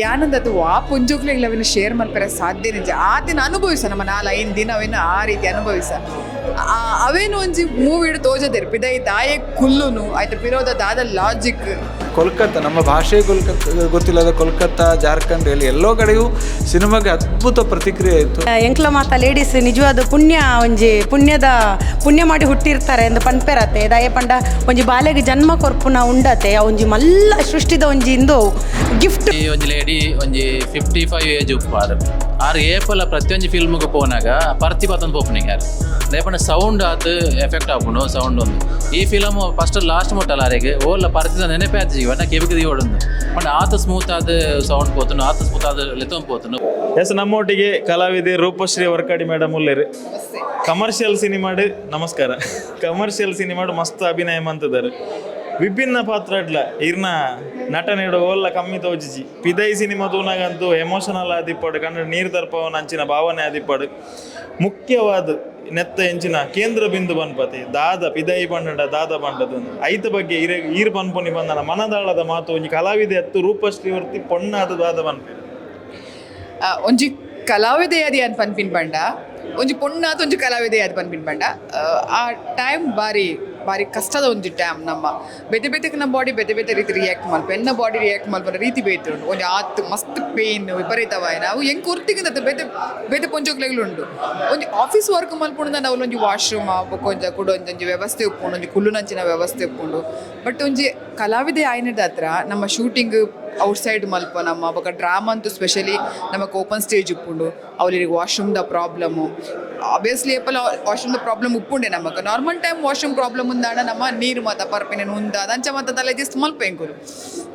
ಯಾನಂದದು ಆ ಪುಂಜುಕ್ಲೆಗ್ಲ ಅವಿನ ಶೇರ್ ಮಲ್ಪರ ಸಾಧ್ಯ ನಿಜ ದಿನ ಅನುಭವಿಸ ನಮ್ಮ ನಾಲ್ ಐದು ದಿನ ಅವಿನ ಆ ರೀತಿ ಅನುಭವಿಸ. ಆ- ಅವೇನು ಒಂಜಿ ಮೂವಿ ತೋಜದಿರ್. ಪಿದೈ ದಾಯೆ ಕುಲ್ಲುನು, ಆಯ್ತು ಪಿರೋದ ದಾದ ಲಾಜಿಕ್ ಕೋಲ್ಕತ್ತಾ ನಮ್ಮ ಭಾಷೆ ಕೋಲ್ಕತ್ತಾ ಗೊತ್ತಿಲ್ಲದ ಕೋಲ್ಕತ್ತಾ ಜಾರ್ಖಂಡ್ ಇಲ್ಲಿ ಎಲ್ಲೋ ಕಡೆಯೂ ಸಿನಿಮಾಗೆ ಅದ್ಭುತ ಪ್ರತಿಕ್ರಿಯೆ ಇತ್ತು. ಎಂಕ್ಲ ಮಾತ ಲೇಡೀಸ್ ನಿಜವಾದ ಪುಣ್ಯ ಒಂಜಿ ಪುಣ್ಯದ ಪುಣ್ಯ ಮಾಡಿ ಹುಟ್ಟಿರ್ತಾರೆ ಎಂದು ಪನ್ಪೆರತೆ ದಯ ಪಂಡ ಒಂಜಿ ಬಾಲೆಗೆ ಜನ್ಮ ಕೊರ್ಪುನ ಉಂಡತೆ ಒಂಜಿ ಮಲ್ಲ ಸೃಷ್ಟಿದ ಒಂಜಿ ಇಂದು ಗಿಫ್ಟ್ ಒಂಜಿ ಲೇಡಿ ಒಂಜಿ ಫಿಫ್ಟಿ ಫೈವ್ ಏಜ್ ಉಪ್ಪಾರು ಆರು ಏಪಲ ಪ್ರತಿಯೊಂಜಿ ಫಿಲ್ಮ್ಗೆ ಪೋನಾಗ ಪರ್ತಿ ಪತ್ತೊಂದು ಪೋಪನಿಗೆ ಯಾರು? ಲೇಪಂಡ ಸೌಂಡ್ ಆತ ಎಫೆಕ್ಟ್ ಆಪುಂಡು ಸೌಂಡ್ ಒಂದು. ಈ ಫಿಲಮ್ ಫಸ್ಟ್ ಲಾಸ್ಟ್ ಮುಟ್ಟಲ್ಲ ಆರೆಗೆ. ಓಲ್ಲ ಪರ್ತಿದ ನೆನಪೆ ಆಚೆ ಜೀವನ ಕೆಬಿಗೆ ದೀವಡುಂದು ಪಂಡ ಆತ ಸ್ಮೂತ್ ಆದ ಸೌಂಡ್ ಪೋತನು ಆತ ಸ್ಮೂತ್ ಆದ ಲೆತ್ತೊಂದು ಪೋತನು ಎಸ್, ನಮ್ಮೊಟ್ಟಿಗೆ ಕಲಾವಿದೆ ರೂಪಶ್ರೀ ವರ್ಕಾಡಿ ಮೇಡಮ್ ಉಲ್ಲೇರು ಕಮರ್ಷಿಯಲ್ ಸಿನಿಮಾಡ್ ನಮಸ್ಕಾರ. ಕಮರ್ಷಿಯಲ್ ಸಿನಿಮಾಡು ಮಸ್ತ್ ಅಭಿನಯ ಮಂತದಾರೆ. ವಿಭಿನ್ನ ಪಾತ್ರಡ್ಲ ಇರ್ನ ನಟನೆಡು ಓಲ್ಲ ಕಮ್ಮಿ ತೋಜಿಜಿ ಪಿದೈ ಸಿನಿಮಾ ತೂನಾಗಂತೂ ಎಮೋಷನಲ್ ಆದಿಪ್ಪಡು ಕಂಡು ನೀರು ದರ್ಪವನ ಅಂಚಿನ ಭಾವನೆ ಆದಿಪ್ಪಡು. ಮುಖ್ಯವಾದ ನೆತ್ತ ಎಂಚಿನ ಕೇಂದ್ರ ಬಿಂದು ಬನ್ಪತಿ ದಾದ, ಪಿದೈ ಬಂಡ ದಾದ ಬಂಡದು ಐತ ಬಗ್ಗೆ ಇರ, ಈರ್ ಪನ್ಪೊನಿ ಬಂದನ ಮನದಾಳದ ಮಾತು, ಒಂಜಿ ಕಲಾವಿದೆ ಅತ್ತು ರೂಪಶ್ರೀ ವರ್ತಿ ಪೊಣ್ಣಾದ ದಾದ ಬನ್ಪಿ. ಒಂಜಿ ಕಲಾವಿದೆ ಅದಿ ಅಂತ ಪನ್ಪಿನ್ ಬಂಡ. ಒಂಜಿ ಪೊಣ್ಣಾತ ಒಂಜಿ ಕಲಾವಿದೆ ಅದು ಬಂದ್ಬಿಟ್ಟು ಬಂಡ ಆ, ಟೈಮ್ ಬಾರಿ ಬಾರಿ ಕಷ್ಟದ ಒಂಜಿ ಟೈಮ್ ನಮ್ಮ. ಬೆತೆ ಬೆತೆಕ್ ನಮ್ಮ ಬಾಡಿ ಬೆತೆ ಬೇತೆ ರೀತಿ ರಿಯಾಕ್ಟ್ ಮಾಡ್ಬೇಕು. ಎನ್ನ ಬಾಡಿ ರಿಯಾಕ್ಟ್ ಮಾಡ್ಬಾರ ರೀತಿ ಬೇಯ್ತು ಉಂಟು. ಒಂದು ಆತ್ ಮಸ್ತ್ ಪೇನ್ ವಿಪರೀತವಾಯಿನ ನಾವು. ಹೆಂಗೆ ಕುರ್ತಿಗಿಂತ ಬೇತೆ ಬೇತೆ ಪೊಂಜೋಗ್ಲೆಗ್ಲು ಉಂಟು. ಒಂದು ಆಫೀಸ್ ವರ್ಕ್ ಮಾಡ್ಕೊಂಡು ನಾವು ಒಂದು ವಾಶ್ರೂಮ್ ಕೊಂಚ ಕೂಡ ಒಂದು ವ್ಯವಸ್ಥೆ ಉಪ್ಪುಂಡು ಕುಲ್ಲು ನಂಚಿನ ವ್ಯವಸ್ಥೆ ಉಪ್ಪುಂಡು ಬಟ್ ಒಂಜಿ ಕಲಾವಿದೆ ಆಯ್ನದ ಹತ್ರ ನಮ್ಮ ಶೂಟಿಂಗ್ ಔಟ್ಸೈಡ್ ಮಲ್ಪ ನಮ್ಮ ಬೊಕ ಡ್ರಾಮಾ ಅಂತೂ ಸ್ಪೆಷಲಿ ನಮಗೆ ಓಪನ್ ಸ್ಟೇಜ್ ಉಪ್ಪುಂಡು ಅವರಿಗೆ ವಾಶ್ರೂಮ್ದ ಪ್ರಾಬ್ಲಮು ಆಬ್ವಿಯಸ್ಲಿ ಏಪಲ ವಾಶ್ರೂಮ್ದ ಪ್ರಾಬ್ಲಮ್ ಉಪ್ಪುಂಡೆ ನಮಗೆ ನಾರ್ಮಲ್ ಟೈಮ್ ವಾಶ್ರೂಮ್ ಪ್ರಾಬ್ಲಮ್ ಉಂದಾಂಡ ನಮ್ಮ ನೀರು ಮಾತ ಪರ್ಪಿನ ಉಂದ ಅಂಚ ಮಾತ ತಲೆ ಜಸ್ಟ್ ಮಲ್ಪ ಎಂಕುಲು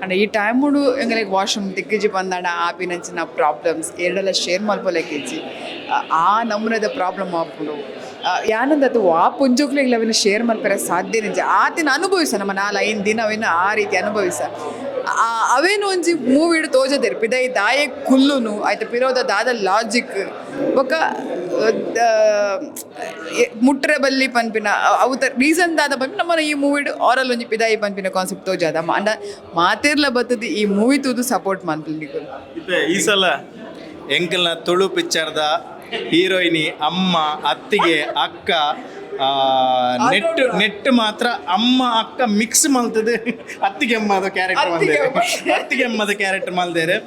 ಅಂಡ್ ಈ ಟೈಮ್ ಉಂಡು ಎಂಗಲಿಗೆ ವಾಶ್ರೂಮ್ ದಿಗ್ಗಜಿ ಬಂದಾಂಡ ಆಪಿನಂಚಿನ ಪ್ರಾಬ್ಲಮ್ಸ್ ಎರಡೆಲ್ಲ ಶೇರ್ ಮಲ್ಪಲೆಕ್ಕಿಜ್ಜಿ ಆ ನಮೂನದ ಪ್ರಾಬ್ಲಮ್ ಆಪುಂಡು ಯಾನಂದದು ಆ ಪುಂಜುಕ್ಲೆಗ್ಲ ಅವಿನ ಶೇರ್ ಮಲ್ಪರ ಸಾಧ್ಯ ನಿಜ ಆತಿನ ಅನುಭವಿಸ ನಮ್ಮ ನಾಲ್ ಐನ್ ದಿನ ಅವಿನ ಆ ರೀತಿ ಅನುಭವಿಸ ಆ- ಅವೇನು ಒಂಜಿ ಮೂವಿ ತೋಜದಿರ್? ಪಿದೈ ದಾಯೆ ಕುಲ್ಲುನು, ಆಯ್ತು ಪಿರೋದ ದಾದ ಲಾಜಿಕ್ ಬೊಕ ಮುಟ್ರೆ ಬಲ್ಲಿ ಪನ್ಪಿನ ಅವು ರೀಸನ್ ದಾದ ಪನ್ಪಿನ ನಮ್ಮ ಈ ಮೂವಿ ಆರಲ್ ಒಂಜಿ ಪಿದಾಯಿ ಪನ್ಪಿನ ಕಾನ್ಸೆಪ್ಟ್ ತೋಜಾದ. ಅಂಡ ಮಾತಿರ್ಲ ಬತ್ತದಿ ಈ ಮೂವಿ ತೂದು ಸಪೋರ್ಟ್ ಮಾಡ್ತೀನಿ ಈ ಸಲ ಎಂಕಲ್ನ ತುಳು ಪಿಕ್ಚರ್ದ ಹೀರೋಯಿನಿ ಅಮ್ಮ, ಅತ್ತಿಗೆ ಅಕ್ಕ ನೆಟ್ ನೆಟ್ ಮಾತ್ರ ಅಮ್ಮ ಅಕ್ಕ ಮಿಕ್ಸ್ ಮಲ್ತದೆ. ಅತ್ತಿಗೆ ಅಮ್ಮದ ಕ್ಯಾರೆಕ್ಟರ್ ಮಲ್ದೇರೆ. ಅತ್ತಿಗೆ ಅಮ್ಮದ ಕ್ಯಾರೆಕ್ಟರ್ ಮಲ್ದೇರೆ.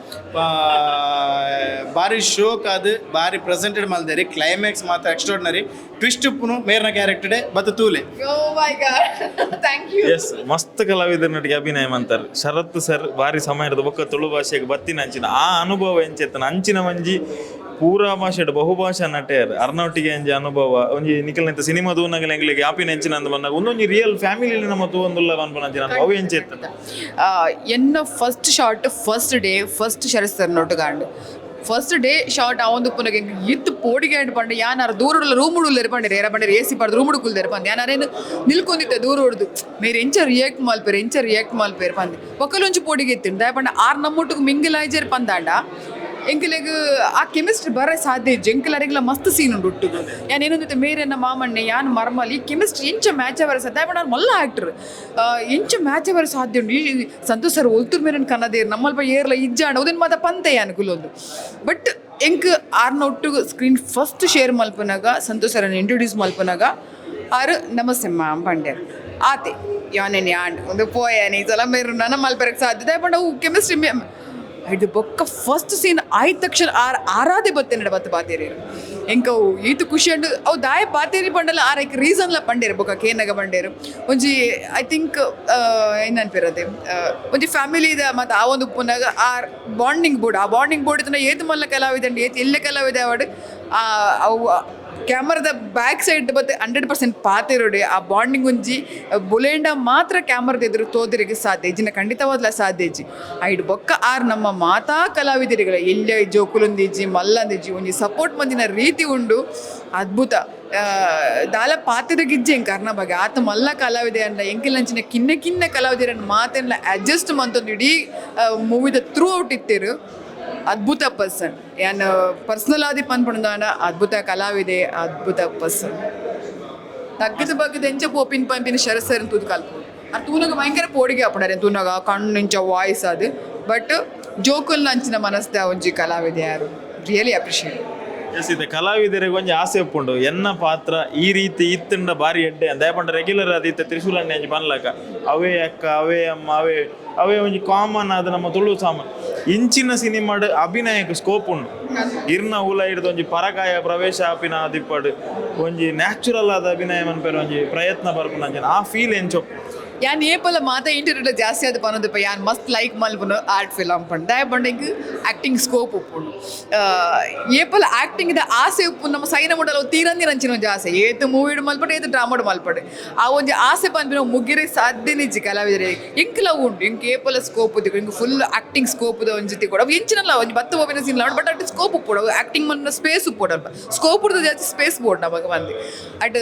ಬಾರಿ ಶೋಕ್ ಅದು ಬಾರಿ ಪ್ರೆಸೆಂಟೆಡ್ ಮಲ್ದೇರಿ. ಕ್ಲೈಮ್ಯಾಕ್ಸ್ ಮಾತ್ರ ಎಕ್ಸ್ಟ್ರಾರ್ಡಿನರಿ ಟ್ವಿಸ್ಟ್ ಪುನು ಮೇರ್ನ ಕ್ಯಾರೆಕ್ಟರ್ ಬತ್ತು ತೂಲೆ. ಥ್ಯಾಂಕ್ ಯು ಎಸ್ ಮಸ್ತ್ ಕಲಾವಿದರ ನಟಿಗೆ ಅಭಿನಯ ಅಂತಾರೆ ಶರತ್ ಸರ್ ಬಾರಿ ಸಮಯದ ಬೊಕ್ಕ ತುಳು ಭಾಷೆಗೆ ಬತ್ತಿನ ಅಂಚಿನ ಆ ಅನುಭವ ಎಂಚೆತ್ತನ. ಅಂಚಿನ ಮಂಜಿ ಪೂರಾ ಭಾಷೆಡ್ ಬಹುಭಾಷಾ ನಟೆಯರ್ ಅರ್ನೊಟ್ಟಿಗೆ ಅಂಜಿ ಅನುಭವ ಒಂಜಿ ನಿಖಲ್ನಂತ ಸಿನಿಮಾ ತೂನಗಲ ಎಂಗ್ಲಿಗೆ ಆಪಿನ ಎಂಚಿನ ಅಂದ ಬಂದಾಗ ಒಂದೊಂಜಿ ರಿಯಲ್ ಫ್ಯಾಮಿಲಿ ನಮ್ಮ ತೂವೊಂದುಲ್ಲ ಅನ್ಪನ ಅಂಚಿನ ಅನುಭವ ಎಂಚೆತ್ತ ಆ, ಎನ್ನ first shot first day first ಶರಸ್ತರ್ ನೋಟುಗಾಂಡು. ಫಸ್ಟ್ ಡೇ ಶಾರ್ಟ್ ಆ ಒಂದು ಪುನಗೆ ಇತ್ತು ಪೋಡಿಗೆ ಅಂಡ್ ಪಂಡ ಯಾನಾರ ದೂರ ರೂಮ್ ಉಡುಲ್ಲ ಇರ್ಪಂಡೆ ಏರ ಬಂಡಿರಿ ಎಸಿ ಪಡ್ದು ರೂಮ್ ಉಡುಕುಲ್ದ ಇರ್ಪಂದು ಯಾನಾರೇನು ನಿಲ್ಕೊಂಡಿದ್ದೆ ದೂರ ಹೊಡ್ದು ಮೇರೆ ಎಂಚ ರಿಯಾಕ್ಟ್ ಮಾಲ್ಪೇರು ಎಂಚ ರಿಯಾಕ್ಟ್ ಮಾಲ್ಪೇರು ಪಂದು ಒಕ್ಕಲೊಂಚು ಪೋಡಿಗೆ ಇತ್ತು ದಯಪಂಡ ಆರ್ ನಮ್ಮೊಟ್ಟಿಗೆ ಮಿಂಗಿಲ್ ಆಯ್ಜೇರ್ ಪಂದಾಂಡ. ಎಂಕಲೆಗ್ ಆ ಕೆಮಿಸ್ಟ್ರಿ ಬರ ಸಾಧ್ಯ ಇಜ್ಜು ಎಂಕಲರಿಗೆಲ್ಲ ಮಸ್ತ್ ಸೀನ್ ಉಂಡು ಒಟ್ಟಿಗೆ ಯಾನ್ ಏನಂದಿತ್ತೆ ಮೇರೆನ ಮಾಮಣ್ಣೆ, ಯಾನ್ ಮರ್ಮಲಿ, ಈ ಕೆಮಿಸ್ಟ್ರಿ ಎಂಚ ಮ್ಯಾಚ್ ಅವರ ಸಾಧ್ಯ. ಬಣ್ಣ ಮಲ್ಲ ಆಕ್ಟರ್ ಎಂಚ ಮ್ಯಾಚ್ ಅವರ ಸಾಧ್ಯ ಉಂಡು ಈ ಸಂತೋಷ್ ಸರ್ ಒಲ್ತುರ್ ಮೇರನ್ ಕನ್ನದೇರ್ ನಮ್ಮಲ್ಪ ಏರ್ಲ ಇಜ್ಜಾಂಡ ಉದನ್ ಮಾತ ಪಂತೆ ಅನುಕೂಲೊಂದು ಬಟ್ ಎಂಕ್ ಆರ್ನ ಒಟ್ಟು ಸ್ಕ್ರೀನ್ ಫಸ್ಟ್ ಶೇರ್ ಮಲ್ಪನಾಗ, ಸಂತೋಷ್ ಸರನ್ನ ಇಂಟ್ರೊಡ್ಯೂಸ್ ಮಲ್ಪನಾಗ, ಆರು, ನಮಸ್ತೆ ಮ್ಯಾಮ್ ಪಂಡ್ಯರ್ ಆತೆ ಯಾನೇನು ಯಾಂಡ್ ಒಂದು ಪೋಯನಿ ಸಲ ಮೇರು ನನ್ನ ಮಲ್ಪರಕ್ಕೆ ಸಾಧ್ಯತೆ ಬಟ್ ಅವು ಕೆಮಿಸ್ಟ್ರಿ ಇದು ಬೊಕ್ಕ ಫಸ್ಟ್ ಸೀನ್ ಆಯ್ದ ತಕ್ಷಣ ಆರ್ ಆರಾಧೆ ಬತ್ತೇನೆ ಬತ್ತ ಬಾತೇರಿ ಎಂಕವು ಈತು ಖುಷಿ ಅಂಡು ಅವು ದಾಯ ಬಾತೇರಿ ಪಂಡಲ ರೀಸನ್ ರೀಸನ್ಲ ಪಂಡೇರು ಬೊಕ್ಕ ಕೇನಾಗ ಪಂಡೇರು ಒಂಜಿ ಐ ಥಿಂಕ್ ಏನು ಅನ್ಪಿರದೆ ಒಂಜಿ ಫ್ಯಾಮಿಲಿದ ಮತ್ತು ಆ ಒಂದು ಉಪ್ಪುನಾಗ ಆ ಬಾಂಡಿಂಗ್ ಬೋರ್ಡ್ ಆ ಬಾಂಡಿಂಗ್ ಬೋರ್ಡ್ ಏತು ಮಲ್ಲ ಕಲಾವಿದ ಏತು ಎಲ್ಲ ಆ, ಅವು ಕ್ಯಾಮರಾದ ಬ್ಯಾಕ್ ಸೈಡ್ ಮತ್ತೆ ಹಂಡ್ರೆಡ್ ಪರ್ಸೆಂಟ್ ಪಾತಿರೋಡೆ ಆ ಬಾಂಡಿಂಗ್ ಒಂಜಿ ಬುಲೆಂಡ ಮಾತ್ರ ಕ್ಯಾಮ್ರಾದ ಎದುರು ತೋದಿರಿಗೆ ಸಾಧ್ಯ. ಇಜಿನ ಖಂಡಿತವಾದ್ಲ ಸಾಧ್ಯ ಐಡ್ ಬೊಕ್ಕ ಆರ್ ನಮ್ಮ ಮಾತಾ ಕಲಾವಿದರಿಗಳ ಎಲ್ಲ ಜೋಕುಲೊಂದಿಜ್ಜಿ ಮಲ್ಲಂದಿಜ್ಜಿ ಒಂಜಿ ಸಪೋರ್ಟ್ ಮಂದಿನ ರೀತಿ ಉಂಡು. ಅದ್ಭುತ. ದಾಲ ಪಾತ್ರಗಿಜ್ಜೆ ಎಂಕ್ ಕರ್ನ ಬಗ್ಗೆ ಆತ ಮಲ್ಲ ಕಲಾವಿದೆ ಅಂಡ ಎಂಕಿಲಂಚಿನ ಕಿನ್ನ ಕಿನ್ನ ಕಲಾವಿದರನ್ನ ಮಾತೆಲ್ಲ ಅಡ್ಜಸ್ಟ್ ಮಂತೊಂದು ಇಡೀ ಮೂವಿದ ಥ್ರೂ ಔಟ್ ಇತ್ತೇರು. ಅದ್ಭುತ ಪರ್ಸನ್ ಯಾನ್ ಪರ್ಸನಲ್ ಆದಿ ಪನ್ಪುಂದಾನ ಅದ್ಭುತ ಕಲಾವಿದೆ ಅದ್ಭುತ ಪರ್ಸನ್ ತಗ್ಗದ ಬಗ್ಗದ ಎಂಚ ಪೋಪಿನ ಪಂಪಿನ ಶರಸರ್ ತೂದು ಕಲ್ಪು ಆ ತೂನಗ ಭಯಂಕರ ಪೋಡಿಗೆ ಅಪ್ಪಡಾರೆ ತೂನಗ ಕಣ್ಣು ಇಂಚ ವಾಯ್ಸ್ ಅದು ಬಟ್ ಜೋಕುಲ್ನ ಅಂಚಿನ ಮನಸ್ದ ಒಂಜಿ ಕಲಾವಿದೆ ಯಾರು ರಿಯಲಿ ಅಪ್ರಿಷಿಯೇಟ್ ಎಸ್, ಇದೆ ಕಲಾವಿದರಿಗೆ ಒಂಜಿ ಆಸೆ ಉಪ್ಪುಂಡು ಎನ್ನ ಪಾತ್ರ ಈ ರೀತಿ ಇತ್ತಂಡ ಬಾರಿ ಎಡ್ಡೆ ಅಂತ. ಯಾಕಂದ್ರೆ ರೆಗ್ಯುಲರ್ ಆದಿತ್ತ ತ್ರಿಶೂಲಣ್ಣೆ ಎಂಜಿ ಬನ್ಲಕ ಅವೇ ಅಕ್ಕ, ಅವೇ ಅಮ್ಮ, ಅವೇ ಅವೇ ಒಂಜಿ ಕಾಮನ್ ಆದ ನಮ್ಮ ತುಳು ಸಾಮಾನ್ ಇಂಚಿನ ಸಿನಿಮಾಡ್ ಅಭಿನಯಕ್ಕೆ ಸ್ಕೋಪ್ ಉಂಡು ಇರ್ನ ಹುಲ ಹಿಡಿದು ಒಂಜಿ ಪರಕಾಯ ಪ್ರವೇಶ ಆಪಿನ ಆದಿಪ್ಪಡು ಒಂಜಿ ನ್ಯಾಚುರಲ್ ಆದ ಅಭಿನಯ ಮನ್ಪೇರು ಒಂಜಿ ಪ್ರಯತ್ನ ಬರ್ಪುಂಡು ಅಂಚನೆ ಆ ಫೀಲ್ ಎಂಚೊಪ್ಪು ಏಪಲ ಮಾತ ಇಂಟರ್ವ್ಯೂಲ ಜಾಸ್ತಿ ಆದ ಪನೊಂದಿಪ್ಪ ಯಾನ್ ಮಸ್ತ್ ಲೈಕ್ ಮಲ್ಪುನು ಆರ್ಟ್ ಫಿಲಮ್ ಪಂಡ್ ದಾಯ ಪಂಡ ಆಕ್ಟಿಂಗ್ ಸ್ಕೋಪ್ ಉಪ್ಪುಂಡು ಏಪಲ ದ ಆಸೆ ಉಪ್ಪು ನಮ್ಮ ಸೈನ ಮುಡಲು ತೀರಂದಿನ ಅಂಚಿನ ಒಂಜಿ ಆಸೆ ಏತು ಮೂವಿಡ್ ಮಲ್ಪಡೆ ಏತು ಡ್ರಾಮಾಡ್ ಮಲ್ಪಡೆ ಆ ಒಂಜಿ ಆಸೆ ಪನ್ಪಿನ ಮುಗಿರಿ ಸಾಧ್ಯ ನಿಜ್ಜಿ ಕಲಾವಿದರೆ ಎಂಕ್ಲ ಉಂಟು ಎಂಕ್ ಏಪಲ ಸ್ಕೋಪ್ ಉದ್ದಿಕು ಇಂಕ್ ಫುಲ್ ಆಕ್ಟಿಂಗ್ ಸ್ಕೋಪ್ ದ ಒಂಜಿ ಕೂಡ ಅವು ಎಂಚಿನಲ್ಲ ಒಂಜಿ ಬತ್ತ ಹೋಗಿನ ಸೀನ್ ಬಟ್ ಅಟ್ ಸ್ಕೋಪ್ ಉಪ್ಪುಡು ಆಕ್ಟಿಂಗ್ ಮನ್ನ ಸ್ಪೇಸ್ ಉಪ್ಪುಡು ಸ್ಕೋಪ್ ಉಡ್ದು ಜಾಸ್ತಿ ಸ್ಪೇಸ್ ಬೋರ್ಡ್ ನಮಗೆ ಬಂದು ಅಟ್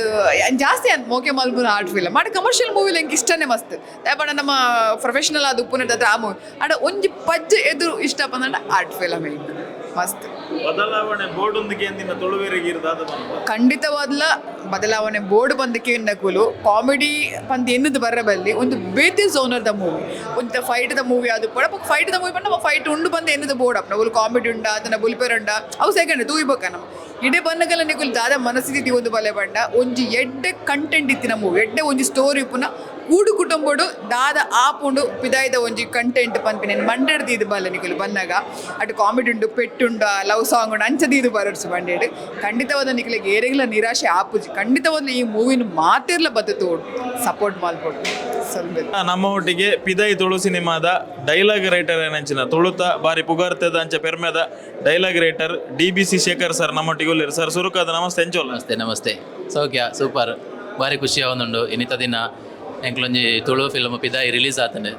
ಜಾಸ್ತಿ ಅಂತ ಮೋಕೆ ಮಲ್ಪುನ ಆರ್ಟ್ ಫಿಲಮ್ ಅಟ್ ಕಮರ್ಷಿಯಲ್ ಮೂವಿಲಿ ಎಂಕ್ ಇಷ್ಟನೇ ಮಸ್ತ್. ಯಾಪಂಡ ನಮ್ಮ ಪ್ರೊಫೆಷನಲ್ ಅದು ಉಪ್ಪುನ ಆ ಮೂವಿ ಆಡ ಒಂಜಿ ಪಜ್ಜೆ ಎದುರು ಇಷ್ಟ ಪಂದ ಆರ್ಟ್ ಫಿಲಮ್ ಇಂದು ಮಸ್ತ್. ಬದಲಾವಣೆ ಬೋರ್ಡ್ ಬಂತು ಖಂಡಿತವಾದ್ಲ ಬದಲಾವಣೆ ಬೋರ್ಡ್ ಬಂದಕ್ಕೆ ನಕುಲು ಕಾಮಿಡಿ ಪಂದ್ ಎನ್ನದು ಬರಬಲ್ಲಿ ಒಂದು ಬೇತಿ ಝೋನರ್ ದ ಮೂವಿ ಒಂದು ಫೈಟ್ ದ ಮೂವಿ ಅದು ಕೂಡ ಫೈಟ್ ದ ಮೂವಿ ಪಂಡ ಫೈಟ್ ಉಂಡು ಬಂದು ಎನ್ನದು ಬೋರ್ಡ್ ಅಪ್ಪ ಒಂದು ಕಾಮಿಡಿ ಉಂಡ ಅದನ್ನ ಬುಲ್ಪೇರ್ ಉಂಡ ಅವು ಸೆಕೆಂಡ್ ತೂಯ್ಬೇಕ ನಮ್ಮ ಇಡೆ ಬನ್ನಗಲ ನಿಗುಲ್ ದಾದ ಮನಸ್ಥಿತಿ ಒಂದು ಬಲೆ ಬಂಡ ಒಂಜಿ ಎಡ್ಡೆ ಕಂಟೆಂಟ್ ಇತ್ತಿನ ಮೂವಿ ಎಡ್ಡೆ ಒಂಜಿ ಸ್ಟೋರಿ ಪುನ ಕೂಡು ಕುಟುಂಬಡು ದಾದ ಆಪುಂಡು ಪಿದಾಯ್ದ ಒಂಜಿ ಕಂಟೆಂಟ್ ಪನ್ಪಿನ ಮಂಡಡ್ದು ಇದು ಬಲ್ಲ ನಿಕುಲು ಬಂದಾಗ. ಅటు ಕಾಮಿಡಿ ಉಂಡು ಪೆಟ್ಟುಂಡ ಲವ್ ಸಾಂಗ್ ಉಂಡು ಅಂಚದ ಇದು ಬರಡ್ಸು ಬಂಡೇಡು ಖಂಡಿತವಾದ ನಿಖಿಲಿಗೆ ಏರೆಗ್ಲ ನಿರಾಶೆ ಆಪುಜಿ. ಖಂಡಿತವಾದ ಈ ಮೂವಿನ ಮಾತಿರ್ಲ ಬದ್ದು ಸಪೋರ್ಟ್ ಮಾಡ್ಬೋದು ನಮ್ಮ ಒಟ್ಟಿಗೆ ಪಿದೈ ತುಳು ಸಿನಿಮಾದ ಡೈಲಾಗ್ ರೈಟರ್ ಏನಂಚಿನ ತುಳುತ ಬಾರಿ ಪುಗಾರ್ತದ ಅಂಚ ಪೆರ್ಮೆದ dialogue writer D B C Shekhar sir ನಮ್ಮೊಟ್ಟಿಗೆ ಉಳ್ಳಿರು ಸರ್ ಸುರುಕಾದ ನಮಸ್ತೆ ಅಂಚೋಲ್. ನಮಸ್ತೆ ನಮಸ್ತೆ. ಸೌಖ್ಯ ಸೂಪರ್ ಬಾರಿ ಖುಷಿ ಆವೊಂದುಂಡು ಇನ್ನಿತ ದಿನ ಎಂಕ್ಲೊಂಜಿ ತುಳು ಫಿಲ್ಮ್ ಪಿದಾಯಿ ರಿಲೀಸ್ ಆತನೆ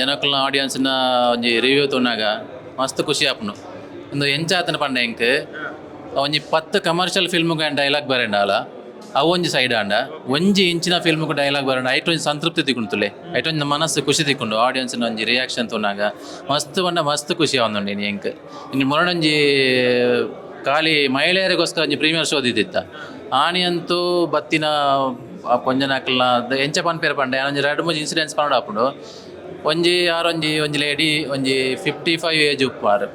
ಜನಕ್ಕಲ್ನ ಆಡಿಯನ್ಸ್ನ ಒಂಜಿ ರಿವ್ಯೂ ತುನಾಗ ಮಸ್ತ್ ಖುಷಿ ಆಪ್ನು ಒಂದು ಎಂಚ ಆತನ ಪಂಡ ಎಂಕ್. ಒಂಜಿ ಪತ್ತು ಕಮರ್ಷಿಯಲ್ ಫಿಲ್ಮ್ಗೆ ಡೈಲಾಗ್ ಬರೆಂಡ ಅಲ್ಲ. ಅವು ಒಂಜಿ ಸೈಡ್ ಆಂಡ. ಒಂಜಿ ಇಂಚಿನ ಫಿಲ್ಮ್ಗೆ ಡೈಲಾಗ್ ಬರೋಣ ಐಟ್ ಒಂಜಿ ಸಂತೃಪ್ತಿ ತಿಕ್ಕುಂತುಲೆ ಐಟ್ ಒಂಜಿ ಮನಸ್ಸು ಖುಷಿ ತಿಕ್ಕೊಂಡು. ಆಡಿಯನ್ಸ್ನ ಒಂಜಿ ರಿಯಾಕ್ಷನ್ ತುನ್ನಾಗ ಮಸ್ತ್ ಬಂಡ ಮಸ್ತ್ ಖುಷಿ ಆವೊಂದುಂಡು ಇನ್ನು ಎಂಕ್. ಇನ್ನು ಮೊರಡೊಂಜಿ ಖಾಲಿ ಮಹಿಳೆಯರಿಗೋಸ್ಕರ ಒಂಜಿ ಪ್ರೀಮಿಯರ್ ಶೋ ದಿದ್ದಿತ್ತ ಆಣಿಯಂತೂ ಬತ್ತಿನ ಆ ಪೊಂಜನಾಕಲ್ನ ಎಂಚ ಪನ್ಪೇರ್ ಪಂಡ ಒಂಜಿ ಎರಡು ಮೂಜಿ ಇನ್ಸಿಡೆಂಟ್ಸ್ ಪನ್ನಡ ಆಪುಂಡು ಒಂಜಿ ಆರೊಂಜಿ, ಒಂಜಿ ಲೇಡಿ, ಒಂಜಿ ಫಿಫ್ಟಿ ಫೈವ್ ಏಜ್ ಉಪ್ಪಾರು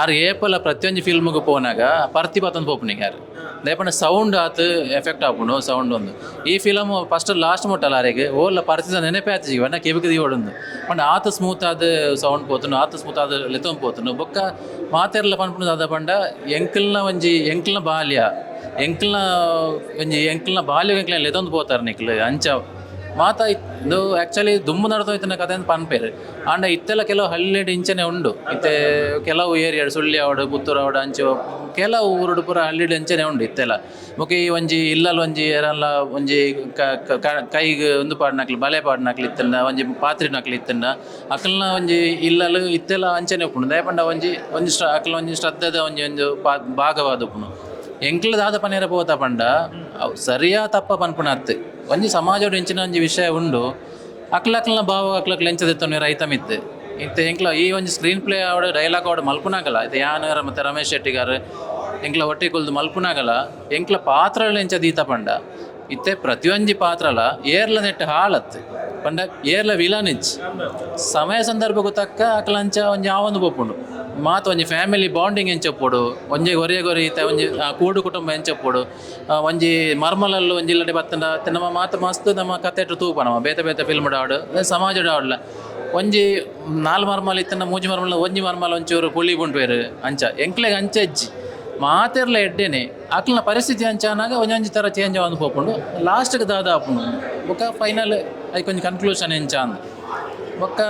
ಆರು ಏಪಲ ಪ್ರತಿಯೊಂದು ಫಿಲ್ಮ್ಗೆ ಪೋನಾಗ ಪರ್ತಿ ಪತ್ತೊಂದು ಪೋಪನಿಗೆ ಯಾರು ಲೇಪಂಡ ಸೌಂಡ್ ಆತು ಎಫೆಕ್ಟ್ ಆಪುಂಡು ಸೌಂಡ್ ಒಂದು. ಈ ಫಿಲಮ್ ಫಸ್ಟ್ ಲಾಸ್ಟ್ ಮುಟ್ಟಲ್ಲ ಆರೆಗೆ ಓಲ್ಲ ಪರಿಸ್ಥಿತಿ ನೆನಪೆ ಆಚಿ ವಣ್ಣ ಕೆಬಿಗೆ ದಿವಡುಂದು ಪಂಡ ಆತ ಸ್ಮೂತ್ ಆದ ಸೌಂಡ್ ಪೋತುನು ಆತ ಸ್ಮೂತ್ ಆದ ಲೆತೊಂದು ಪೋತುನು ಬೊಕ್ಕ ಮಾತೆರ್ಲ ಪನ್ಪುಂಡು ಅದ ಪಂಡ, ಎಂಕಲ್ನ ಒಂಜಿ, ಎಂಕಲ್ನ ಬಾಲ್ಯ. ಎಂಕಲ್ನ, ಒಂಜಿ ಎಂಕ್ಲ್ನ ಬಾಲ್ಯ ಎಂಕಲ್ನ ಎದೊಂದು ಪೋತಾರೆ ನಿಕ್ಲು, ಅಂಚ. ಮಾತ ಇದು ಆ್ಯಕ್ಚುಲಿ ನಡೆದು ಇತ್ತಿನ ಕತೆ ಅಂತ ಪನ್ಪೇರು. ಆಂಡ ಇತ್ತೆಲ್ಲ ಕೆಲವು ಹಳ್ಳಿಡ್ ಇಂಚನೆ ಉಂಡು. ಇತ್ತೆ ಕೆಲವು ಏರಿಯಾಡ್ ಸುಳ್ಳಿ ಅವಡು ಪುತ್ತೂರು ಅವಡು ಅಂಚು, ಕೆಲವು ಊರುಡು ಪೂರ ಹಳ್ಳಿಡ್ ಇಂಚನೆ ಉಂಡು ಇತ್ತೆಲ್ಲ. ಮುಖಿ ಒಂಜಿ ಇಲ್ಲಲ್ ಒಂಜಿ ಏರಲ್ಲ, ಒಂಜಿ ಕೈಗೆ ಒಂದು ಪಾಡ್ನಕ್ಲಿ ಬಲೆ ಪಾಡ್ನಕ್ಲಿ ಇತ್ತಂಡ ಒಂಜಿ ಪಾತ್ರಿನಕ್ಲಿ ಇತ್ತಂಡ ಅಕಲ್ನ ಒಂಜಿ ಇಲ್ಲಲ್ ಇತ್ತೆಲ್ಲ ಅಂಚನೆ ಉಪ್ಪುಂಡು. ದಯಪಂಡ ಒಂಜಿ ಒಂಜಿ ಅಕಲ್ ಒಂಜಿ ಶ್ರದ್ಧದ ಒಂಜಿ ಒಂದು ಭಾಗವಾದ ಉಪ್ಪುನು ಎಂಕ್ಲ ದಾದ ಪನೇರ ಪೋತ ಪಂಡ, ಅವು ಸರಿಯಾ ತಪ್ಪ ಪನ್ಪುಣತ್ ಒಂಜಿ ಸಮಾಜ ಇಂಚಿನ ಒಂಜಿ ವಿಷಯ ಉಂಡು, ಅಕ್ಲಕ್ಲನ ಭಾವ ಅಕ್ಲಕ್ಲ ಎಂಚದೆತ್ತೊಂದು ರೈತ ಮಿತ್ತೆ ಇತ್ತೆ ಎಂಕ್ಲ ಈ ಒಂಜಿ ಸ್ಕ್ರೀನ್ ಪ್ಲೇ ಆವಡ್ ಡೈಲಾಗ್ ಆವಡ್ ಮಲ್ಪುನಾಗಲ್ಲ. ಇದು ಯಾನರ ಮತ್ತು ರಮೇಶ್ ಶೆಟ್ಟಿಗಾರ್ ಎಂಕ್ಲ ಹೊಟ್ಟೆ ಕುಲ್ದು ಮಲ್ಪುನಾಗಲ್ಲ. ಎಂಕ್ಲ ಪಾತ್ರಗಳು ಎಂಚ ದೀತ ಪಂಡ. ಇತ್ತೆ ಪ್ರತಿಯೊಂಜಿ ಪಾತ್ರಲ ಏರ್ಲ ನೆಟ್ಟು ಹಾಳತ್ತೆ. ಪಂಡ ಏರ್ಲ ವಿಲನಿಚ್ ಸಮಯ ಸಂದರ್ಭಕ್ಕೂ ತಕ್ಕ ಅಕ್ಲಂಚ ಒಂಜಿ ಯಾವೊಂದು ಪೊಪ್ಪುಂಡು ಮಾತು ಒಂಜಿ ಫ್ಯಾಮಿಲಿ ಬಾಂಡಿಂಗ್ ಎಂಚಪ್ಪೋಡು ಒಂಜಿ ಗೊರೆ ಗೊರೆ ಇತ್ತ ಒಂಜಿ ಕೂಡು ಕುಟುಂಬ ಎಂಚಪ್ಪೋಡು ಒಂಜಿ ಮರ್ಮಲಲ್ಲು ಒಂಜಿ ಇಲ್ಲಡೆ ಬತ್ತಂಡ ನಮ್ಮ ಮಾತು ಮಸ್ತ್, ನಮ್ಮ ತೂಪ ನಮ್ಮ ಬೇತೆ ಬೇತೆ ಫಿಲ್ಮ್ ಡಾಡು ಸಮಾಜದ ಡಾಡ್ಲ ಒಂಜಿ ನಾಲ್ ಮರ್ಮಲ್ ಇತ್ತನ ಮೂಜಿ ಮರ್ಮಲ್, ಒಂಜಿ ಮರ್ಮಲ್ ಒಂಚೂರು ಪುಳಿ ಬುಂಟ್ವೇರು ಅಂಚ. ಎಂಕ್ಲೆಗ್ ಅಂಚಜ್ಜಿ ಮಾತೆರ್ಲ ಎಡ್ಡೆನೆ ಅಕ್ಲನ ಪರಿಸ್ಥಿತಿ ಅಂಚಾನಾಗ ಒಂಜೊಂಜಿ ತರ ಚೇಂಜ್ ಆಗಿ ಪೋಪುಂಡು ಲಾಸ್ಟ್ಗೆ ದಾದ ಆಪುಂಡು ಬೊಕ್ಕ ಫೈನಲ್ ಅದಕ್ಕೆ ಒಂಜಿ ಕನ್ಕ್ಲೂಷನ್ ಎಂಚ ಅಂದ. ಬೊಕ್ಕ